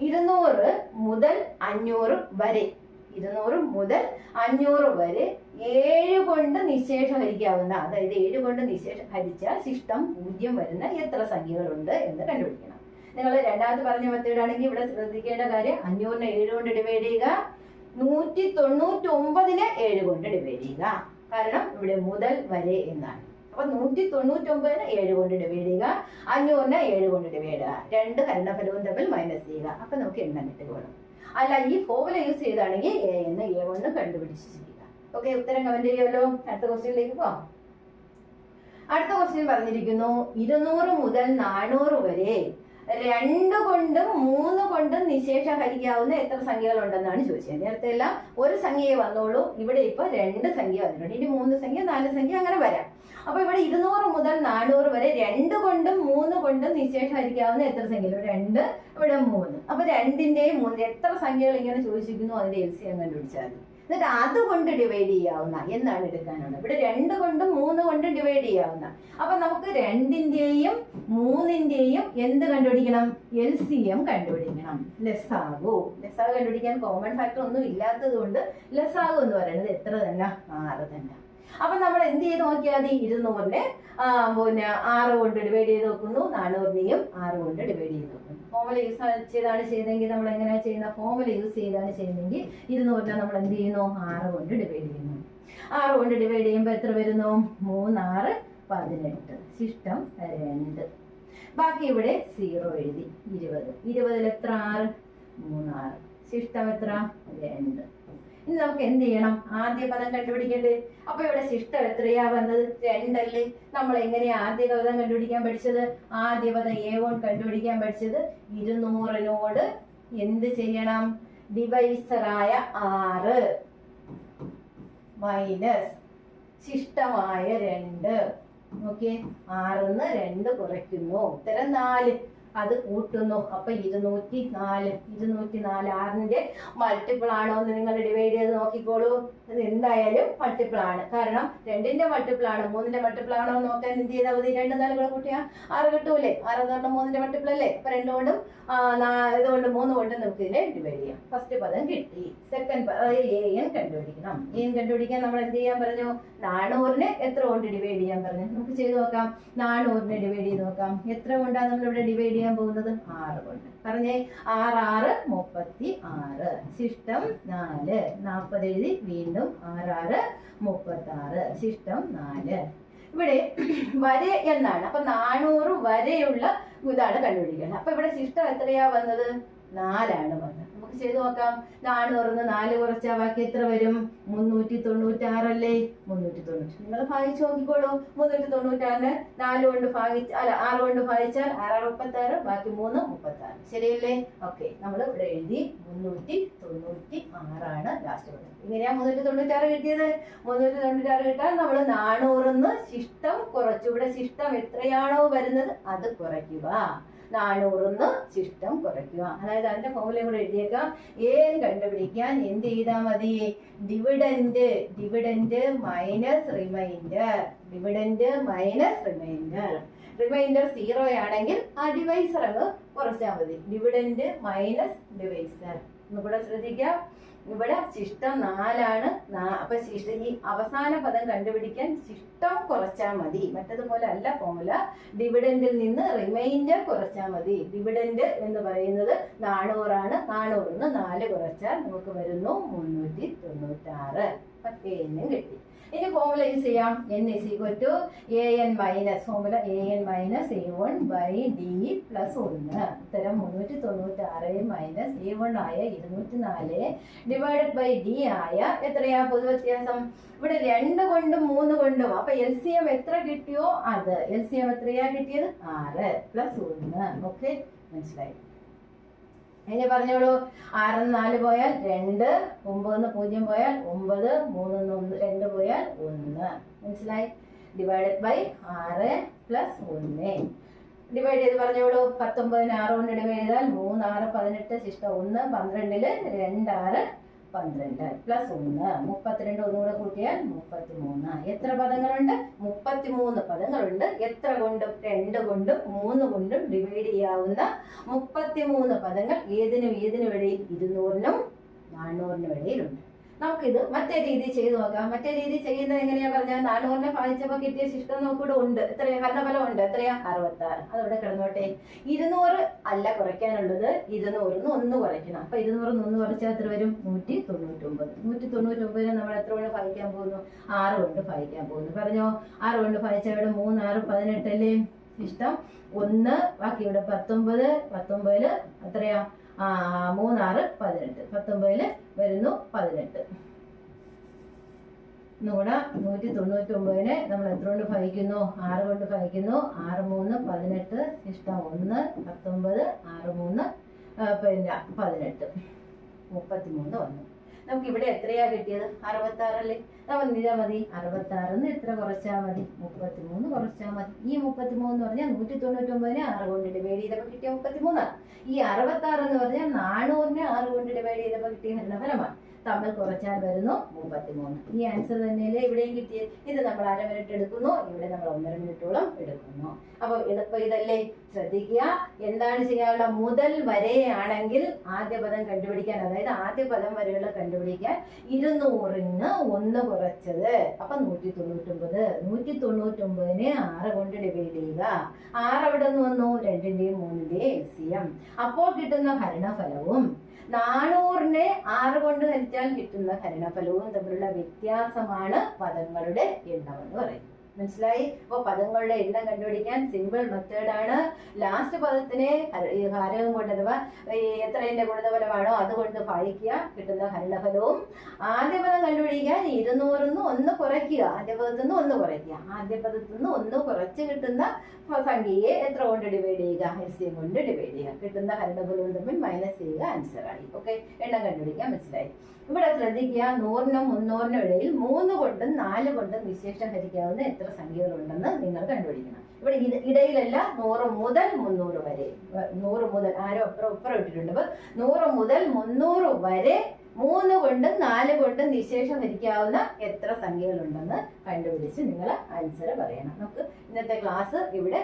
ഇരുന്നൂറ് മുതൽ അഞ്ഞൂറ് വരെ. ഇരുന്നൂറ് മുതൽ അഞ്ഞൂറ് വരെ ഏഴ് കൊണ്ട് നിശേഷം ഹരിക്കാവുന്ന അതായത് ഏഴ് കൊണ്ട് നിശേഷം ഹരിച്ചാൽ ശിഷ്ടം പൂജ്യം വരുന്ന എത്ര സംഖ്യകളുണ്ട് എന്ന് കണ്ടുപിടിക്കണം. നിങ്ങൾ രണ്ടാമത് പറഞ്ഞ മെത്തേഡ് ആണെങ്കിൽ ഇവിടെ ശ്രദ്ധിക്കേണ്ട കാര്യം അഞ്ഞൂറിനെ ഏഴ് കൊണ്ട് ഡിവൈഡ് ചെയ്യുക നൂറ്റി തൊണ്ണൂറ്റി ഒമ്പതിനെ ഏഴ് കൊണ്ട് ഡിവൈഡ് ചെയ്യുക. കാരണം ഇവിടെ മുതൽ വരെ എന്നാണ്. അപ്പൊ നൂറ്റി തൊണ്ണൂറ്റി ഒമ്പതിന് ഏഴ് കൊണ്ട് ഡിവൈഡ് ചെയ്യുക. അഞ്ഞൂറിന് ഏഴ് കൊണ്ട് ഡിവൈഡ് ചെയ്യുക. രണ്ട് ഹരണഫലവും തമ്മിൽ മൈനസ് ചെയ്യുക. അപ്പൊ നമുക്ക് എണ്ണം കിട്ടുകയുള്ളൂ അല്ല ഈ ഫോമുല യൂസ് ചെയ്താണെങ്കിൽ എ എന്ന് എ കൊണ്ട് കണ്ടുപിടിച്ച് ചെയ്യുക ഓക്കെ ഉത്തരം കമന്റ് ചെയ്യുമല്ലോ. അടുത്ത ക്വസ്റ്റ്യനിലേക്ക് പോവാം. അടുത്ത ക്വസ്റ്റ്യൻ പറഞ്ഞിരിക്കുന്നു ഇരുന്നൂറ് മുതൽ നാനൂറ് വരെ രണ്ട് കൊണ്ടും മൂന്ന് കൊണ്ടും നിശേഷം ഹരിക്കാവുന്ന എത്ര സംഖ്യകളുണ്ടെന്നാണ് ചോദിച്ചത്. നേരത്തെ എല്ലാം ഒരു സംഖ്യയെ വന്നോളൂ. ഇവിടെ ഇപ്പൊ രണ്ട് സംഖ്യ വന്നിട്ടുണ്ട്. ഇനി മൂന്ന് സംഖ്യ നാല് സംഖ്യ അങ്ങനെ വരാം. അപ്പൊ ഇവിടെ ഇരുന്നൂറ് മുതൽ നാനൂറ് വരെ രണ്ട് കൊണ്ടും മൂന്ന് കൊണ്ടും നിശേഷം ഹരിക്കാവുന്ന എത്ര സംഖ്യകൾ? രണ്ട് ഇവിടെ മൂന്ന്. അപ്പൊ രണ്ടിന്റെയും മൂന്ന് എത്ര സംഖ്യകൾ ഇങ്ങനെ ചോദിച്ചിരിക്കുന്നു അതിന്റെ എൽ സി എം കണ്ടുപിടിച്ചാൽ എന്നിട്ട് അതുകൊണ്ട് ഡിവൈഡ് ചെയ്യാവുന്ന എന്നാണ് എടുക്കാനുള്ളത്. ഇവിടെ രണ്ട് കൊണ്ടും മൂന്ന് കൊണ്ടും ഡിവൈഡ് ചെയ്യാവുന്ന അപ്പൊ നമുക്ക് രണ്ടിന്റെയും മൂന്നിന്റെയും എന്ത് കണ്ടുപിടിക്കണം? എൽ സി എം കണ്ടുപിടിക്കണം. ലെസ്സാകൂ ലെസ്സാഗ് കണ്ടുപിടിക്കാൻ കോമൺ ഫാക്ടർ ഒന്നും ഇല്ലാത്തത് കൊണ്ട് ലെസ്സാകു എന്ന് പറയുന്നത് എത്ര തന്നെ? ആറ് തന്നെ. അപ്പൊ നമ്മൾ എന്ത് ചെയ്ത് നോക്കിയാൽ മതി? ഇരുന്നൂറിനെ പിന്നെ ആറ് കൊണ്ട് ഡിവൈഡ് ചെയ്ത് നോക്കുന്നു. നാനൂറിനെയും ആറ് കൊണ്ട് ഡിവൈഡ് ചെയ്ത് നോക്കുന്നു. ഫോമുല യൂസ് ചെയ്താണ് ചെയ്തെങ്കിൽ നമ്മൾ എങ്ങനെയാണ് ചെയ്യുന്ന ഫോമുല യൂസ് ചെയ്താണ് ചെയ്യുന്നതെങ്കിൽ ഇരുന്നൂറിനെ നമ്മൾ എന്ത് ചെയ്യുന്നു? ആറ് കൊണ്ട് ഡിവൈഡ് ചെയ്യുന്നു. ആറ് കൊണ്ട് ഡിവൈഡ് ചെയ്യുമ്പോൾ എത്ര വരുന്നു? മൂന്നാറ് പതിനെട്ട്. ശിഷ്ടം രണ്ട്. ബാക്കി ഇവിടെ സീറോ എഴുതി. ഇരുപത്. ഇരുപതിൽ എത്ര? ആറ്. മൂന്നാറ്. ശിഷ്ടം എത്ര? രണ്ട്. ഇനി നമുക്ക് എന്ത് ചെയ്യണം? ആദ്യ പദം കണ്ടുപിടിക്കണ്ടേ? അപ്പൊ ഇവിടെ ശിഷ്ടം എത്രയാ വന്നത്? രണ്ടല്ലേ. നമ്മൾ എങ്ങനെയാ ആദ്യ പദം കണ്ടുപിടിക്കാൻ പഠിച്ചത്? ആദ്യ പദം എ കൊണ്ട് കണ്ടുപിടിക്കാൻ പഠിച്ചത്? ഇരുന്നൂറിനോട് എന്ത് ചെയ്യണം? ഡിവൈസറായ ആറ്. മൈനസ് ശിഷ്ടമായ രണ്ട്. ഓക്കെ ആറിന്ന് രണ്ട് കുറയ്ക്കുന്നു. ഉത്തരം നാല്. അത് കൂട്ടുന്നു. അപ്പൊ ഇരുന്നൂറ്റി നാല് ഇരുന്നൂറ്റി നാല് ആറിന്റെ മൾട്ടിപ്പിൾ ആണോ. എന്ന് നിങ്ങൾ ഡിവൈഡ് ചെയ്ത് നോക്കിക്കോളൂ. എന്തായാലും മൾട്ടിപ്പിൾ ആണ്. കാരണം രണ്ടിന്റെ മൾട്ടിപ്പിൾ ആണ്. മൂന്നിന്റെ മൾട്ടിപ്പിൾ ആണോ എന്ന് നോക്കാൻ എന്ത് ചെയ്താൽ മതി? രണ്ട് നാല് കൂടെ കൂട്ടിയാ ആറ് കിട്ടൂലേ? ആറ് പറഞ്ഞാൽ മൂന്നിന്റെ മൾട്ടിപ്പിൾ അല്ലേ? അപ്പൊ രണ്ട് കൊണ്ടും ആ, നാ- ഇതുകൊണ്ട് മൂന്ന് കൊണ്ടും നമുക്ക് ഇതിനെ ഡിവൈഡ് ചെയ്യാം. ഫസ്റ്റ് പദം കിട്ടി. സെക്കൻഡ് എൻ കണ്ടുപിടിക്കണം. എൻ കണ്ടുപിടിക്കാൻ നമ്മൾ എന്ത് ചെയ്യാൻ പറഞ്ഞു? നാനൂറിനെ എത്ര കൊണ്ട് ഡിവൈഡ് ചെയ്യാൻ പറഞ്ഞു? നമുക്ക് ചെയ്ത് നോക്കാം. നാനൂറിനെ ഡിവൈഡ് ചെയ്ത് നോക്കാം. എത്ര കൊണ്ടാണ് നമ്മൾ ഇവിടെ ഡിവൈഡ് ചെയ്യാൻ പോകുന്നത് ആറ് കൊണ്ട്. പറഞ്ഞേ ആറ് ആറ് മുപ്പത്തി ആറ്. ശിഷ്ടം നാല്. നാൽപ്പത് എഴുതി വീണ്ടും ആറ് ആറ് മുപ്പത്തി ആറ് ശിഷ്ടം നാല്. ഇവിടെ വരെ എന്നാണ്? അപ്പൊ നാനൂറ് വരെയുള്ള ഇതാണ് കണ്ടുപിടിക്കുന്നത് അപ്പൊ ഇവിടെ ശിഷ്ടം എത്രയാ വന്നത്? നാലാണ് വന്നത്. ചെയ്തു നോക്കാം. നാല് തുറന്ന് നാല് കുറച്ചാൽ ബാക്കി എത്ര വരും? മുന്നൂറ്റി തൊണ്ണൂറ്റാറല്ലേ മുന്നൂറ്റി തൊണ്ണൂറ്റി നിങ്ങൾ ഭാഗിച്ച് നോക്കിക്കോളൂ. മുന്നൂറ്റി തൊണ്ണൂറ്റാറിന് നാല് കൊണ്ട് ഭാഗിച്ച് അല്ല ആറ് കൊണ്ട് ഭാഗിച്ചാൽ ആറ് മുപ്പത്തി ആറ് ബാക്കി മൂന്ന് മുപ്പത്തി ആറ് ശരിയല്ലേ? ഓക്കെ. നമ്മൾ ഇവിടെ എഴുതി മുന്നൂറ്റി തൊണ്ണൂറ്റി ആറാണ് ലാസ്റ്റ് വരുന്നത് ഇങ്ങനെയാ മുന്നൂറ്റി തൊണ്ണൂറ്റാറ് കിട്ടിയത്? മുന്നൂറ്റി തൊണ്ണൂറ്റാറ് കിട്ടാൻ നമ്മൾ നാനൂറിന്ന് ശിഷ്ടം കുറച്ചു. ഇവിടെ ശിഷ്ടം എത്രയാണോ വരുന്നത്? അത് കുറയ്ക്കുക. നാനൂറിന്ന് ശിഷ്ടം കുറയ്ക്കുക. അതായത് അതിന്റെ ഫോമുല കൂടെ എഴുതിയേക്കാം. ഏത് കണ്ടുപിടിക്കാൻ എന്ത് ചെയ്താൽ മതി? Dividend dividend minus remainder dividend minus remainder remainder zero ആണെങ്കിൽ ആ ഡിവൈസർ അങ്ങ് കുറച്ചാൽ മതി. ഡിവിഡന്റ് മൈനസ് ഡിവൈസർ ഒന്നുകൂടെ ശ്രദ്ധിക്കാം. ഇവിടെ ശിഷ്ടം നാലാണ്. അപ്പൊ ശിഷ്ട ഈ അവസാന പദം കണ്ടുപിടിക്കാൻ ശിഷ്ടം കുറച്ചാൽ മതി. മറ്റതുപോലെ അല്ല ഫോമുല ഡിവിഡൻഡിൽ നിന്ന് റിമൈൻഡർ കുറച്ചാൽ മതി. ഡിവിഡന്റ് എന്ന് പറയുന്നത് നാണൂറാണ് നാണൂറിൽ നിന്ന് നാല് കുറച്ചാൽ നമുക്ക് വരുന്നു മുന്നൂറ്റി തൊണ്ണൂറ്റാറ്. എന്നും കിട്ടി. ഇനി ഫോമുല യൂസ് ചെയ്യാം? N is equal to A N minus formula A N minus A one by D plus ഒന്ന് ഉത്തരം മുന്നൂറ്റി തൊണ്ണൂറ്റി ആറ് മൈനസ് എ വൺ ആയ ഇരുന്നൂറ്റി നാല് ഡിവൈഡഡ് ബൈ ഡി ആയ എത്രയാ? പൊതു വ്യത്യാസം. ഇവിടെ രണ്ട് കൊണ്ടും മൂന്ന് കൊണ്ടും. അപ്പൊ എൽ സി എം എത്ര കിട്ടിയോ? അത്. എൽ സി എം എത്രയാ കിട്ടിയത്? ആറ്. പ്ലസ് ഒന്ന് ഓക്കെ മനസ്സിലായി. ഇനി പറഞ്ഞോളൂ. ആറിന്ന് നാല് പോയാൽ രണ്ട് ഒമ്പതിന്ന് പൂജ്യം പോയാൽ ഒമ്പത് മൂന്നിന്ന് ഒന്ന് രണ്ട് പോയാൽ ഒന്ന്. മനസ്സിലായി? ഡിവൈഡഡ് ബൈ ആറ് പ്ലസ് ഒന്ന്. ഡിവൈഡ് ചെയ്ത് പറഞ്ഞോളൂ. പത്തൊമ്പതിന് ആറ് കൊണ്ട് ഡിവൈഡ് ചെയ്താൽ മൂന്ന് ആറ് പതിനെട്ട് ശിഷ്ടം ഒന്ന് പന്ത്രണ്ടിൽ രണ്ടാറ് പന്ത്രണ്ട്. പ്ലസ് ഒന്ന് മുപ്പത്തിരണ്ട് ഒന്നുകൂടെ കൂട്ടിയാൽ മുപ്പത്തിമൂന്ന്. എത്ര പദങ്ങളുണ്ട്? മുപ്പത്തിമൂന്ന് പദങ്ങളുണ്ട്. എത്ര കൊണ്ടും? രണ്ട് കൊണ്ടും മൂന്ന് കൊണ്ടും ഡിവൈഡ് ചെയ്യാവുന്ന മുപ്പത്തിമൂന്ന് പദങ്ങൾ ഏതിനും ഏതിനും ഇടയിൽ ഇരുന്നൂറിനും നാനൂറിനും ഇടയിലുണ്ട്. നമുക്കിത് മറ്റേ രീതി ചെയ്തു നോക്കാം. മറ്റേ രീതി ചെയ്യുന്നത് എങ്ങനെയാ പറഞ്ഞാൽ നാലോറിനെ ഭാഗിച്ചപ്പോൾ കിട്ടിയ ശിഷ്ടം നമുക്കിവിടെ ഉണ്ട്. എത്രയാ? ഭരണഫലം ഉണ്ട്. എത്രയാ? അറുപത്തി ആറ് അതവിടെ കിടന്നോട്ടെ. ഇരുന്നൂറ് അല്ല കുറയ്ക്കാനുള്ളത്. ഇരുന്നൂറിന്ന് ഒന്ന് കുറയ്ക്കണം. അപ്പൊ ഇരുന്നൂറിന്ന് ഒന്ന് കുറച്ചാൽ എത്ര വരും? നൂറ്റി തൊണ്ണൂറ്റി ഒമ്പത് നൂറ്റി തൊണ്ണൂറ്റി ഒമ്പതിനെ നമ്മൾ എത്ര കൊണ്ട് ഭാഗിക്കാൻ പോകുന്നു? ആറ് കൊണ്ട് ഭാഗിക്കാൻ പോകുന്നു. പറഞ്ഞോ? ആറ് കൊണ്ട് ഭാഗിച്ചാൽ ഇവിടെ മൂന്ന് ആറ് പതിനെട്ടല്ലേ? ഇഷ്ടം ഒന്ന് ബാക്കി ഇവിടെ പത്തൊമ്പത് പത്തൊമ്പതിൽ എത്രയാ? മൂന്നാറ് പതിനെട്ട്. പത്തൊമ്പതിൽ വരുന്നു പതിനെട്ട്. ഒന്നുകൂടെ നൂറ്റി തൊണ്ണൂറ്റി ഒമ്പതിനെ നമ്മൾ എത്ര കൊണ്ട് ഭയക്കുന്നു ആറ് കൊണ്ട് ഭയക്കുന്നു ആറ് മൂന്ന് പതിനെട്ട്. ഇഷ്ടം ഒന്ന് പത്തൊമ്പത് ആറ് മൂന്ന് പിന്നെ പതിനെട്ട്. മുപ്പത്തി മൂന്ന് വന്നു. നമുക്ക് ഇവിടെ എത്രയാ കിട്ടിയത്? അറുപത്താറല്ലേ? നമ്മൾ എന്ത് ചെയ്താൽ മതി. അറുപത്താറിന്ന് എത്ര കുറച്ചാൽ മതി? മുപ്പത്തി മൂന്ന് കുറച്ചാൽ മതി. ഈ മുപ്പത്തി മൂന്ന് എന്ന് പറഞ്ഞാൽ നൂറ്റി തൊണ്ണൂറ്റി ഒമ്പതിനെ ആറ് കൊണ്ട് ഡിവൈഡ് ചെയ്തപ്പോൾ കിട്ടിയ മുപ്പത്തി മൂന്നാണ് ഈ അറുപത്താറ് എന്ന് പറഞ്ഞാൽ നാനൂറിന് ആറ് കൊണ്ട് ഡിവൈഡ് ചെയ്തപ്പോൾ കിട്ടിയ ഹരണഫലമാണ് തമ്മിൽ കുറച്ചാൽ വരുന്നു മുപ്പത്തി മൂന്ന് ഈ ആൻസർ തന്നെയല്ലേ ഇവിടെയും കിട്ടിയത്? ഇത് നമ്മൾ അര മിനിറ്റ് എടുക്കുന്നു. ഇവിടെ നമ്മൾ ഒന്നര മിനിറ്റോളം എടുക്കുന്നു. അപ്പൊ എളുപ്പം ഇതല്ലേ? ശ്രദ്ധിക്കുക. എന്താണ് ചെയ്യാനുള്ള? മുതൽ വരെയാണെങ്കിൽ ആദ്യ പദം കണ്ടുപിടിക്കാൻ അതായത് ആദ്യ പദം വരെയുള്ള കണ്ടുപിടിക്കാൻ ഇരുന്നൂറിന് ഒന്ന് കുറച്ചത്. അപ്പൊ നൂറ്റി തൊണ്ണൂറ്റൊമ്പത് നൂറ്റി തൊണ്ണൂറ്റൊമ്പതിന് ആറ് കൊണ്ട് ഡിവൈഡ് ചെയ്യുക. ആറ് അവിടെ നിന്ന് വന്നു. രണ്ടിന്റെയും മൂന്നിന്റെയും എൽ സി എം അപ്പോൾ കിട്ടുന്ന ഹരണഫലവും നാനൂറിനെ കൊണ്ട് ഹരിച്ചാൽ കിട്ടുന്ന ഹരണഫലവും തമ്മിലുള്ള വ്യത്യാസമാണ് പദങ്ങളുടെ എണ്ണം എന്ന് പറയുന്നത്. മനസ്സിലായി? അപ്പോൾ പദങ്ങളുടെ എണ്ണം കണ്ടുപിടിക്കാൻ സിമ്പിൾ ആണ്. ലാസ്റ്റ് പദത്തിനെ ഹാരകം കൊണ്ട് അഥവാ എത്രയിന്റെ ഗുണനഫലമാണോ അതുകൊണ്ട് ഭാഗിക്കുക. കിട്ടുന്ന ഹരണഫലവും ആദ്യ പദം കണ്ടുപിടിക്കാൻ ഇരുന്നൂറിൽ നിന്ന് ഒന്ന് കുറയ്ക്കുക. ആദ്യ പദത്തിൽ നിന്ന് ഒന്ന് കുറയ്ക്കുക. ആദ്യ പദത്തിൽ നിന്ന് ഒന്ന് കുറച്ച് കിട്ടുന്ന സംഖ്യയെ എത്ര കൊണ്ട് ഡിവൈഡ് ചെയ്യുക? ഹരിസ്യം കൊണ്ട് ഡിവൈഡ് ചെയ്യുക. കിട്ടുന്ന ഹരണഫലവും തമ്മിൽ മൈനസ് ചെയ്യുക ആൻസർ ആയി. ഓക്കെ എണ്ണം കണ്ടുപിടിക്കാൻ മനസ്സിലായി. ഇവിടെ ശ്രദ്ധിക്കുക നൂറിനും മുന്നൂറിനും ഇടയിൽ മൂന്ന് കൊണ്ടും നാല് കൊണ്ടും വിശേഷം ഹരിക്കാവുന്ന എത്ര സംഖ്യകളുണ്ടെന്ന് നിങ്ങൾ കണ്ടുപിടിക്കണം. ഇവിടെ ഇടയിലല്ല നൂറ് മുതൽ മുന്നൂറ് വരെ. നൂറ് മുതൽ ആരോ അപ്പുറം അപ്പുറം ഇട്ടിട്ടുണ്ട്. നൂറ് മുതൽ മുന്നൂറ് വരെ മൂന്ന് കൊണ്ടും നാല് കൊണ്ടും നിശേഷം ഹരിക്കാവുന്ന എത്ര സംഖ്യകളുണ്ടെന്ന് കണ്ടുപിടിച്ച് നിങ്ങൾ ആൻസർ പറയണം. നമുക്ക് ഇന്നത്തെ ക്ലാസ് ഇവിടെ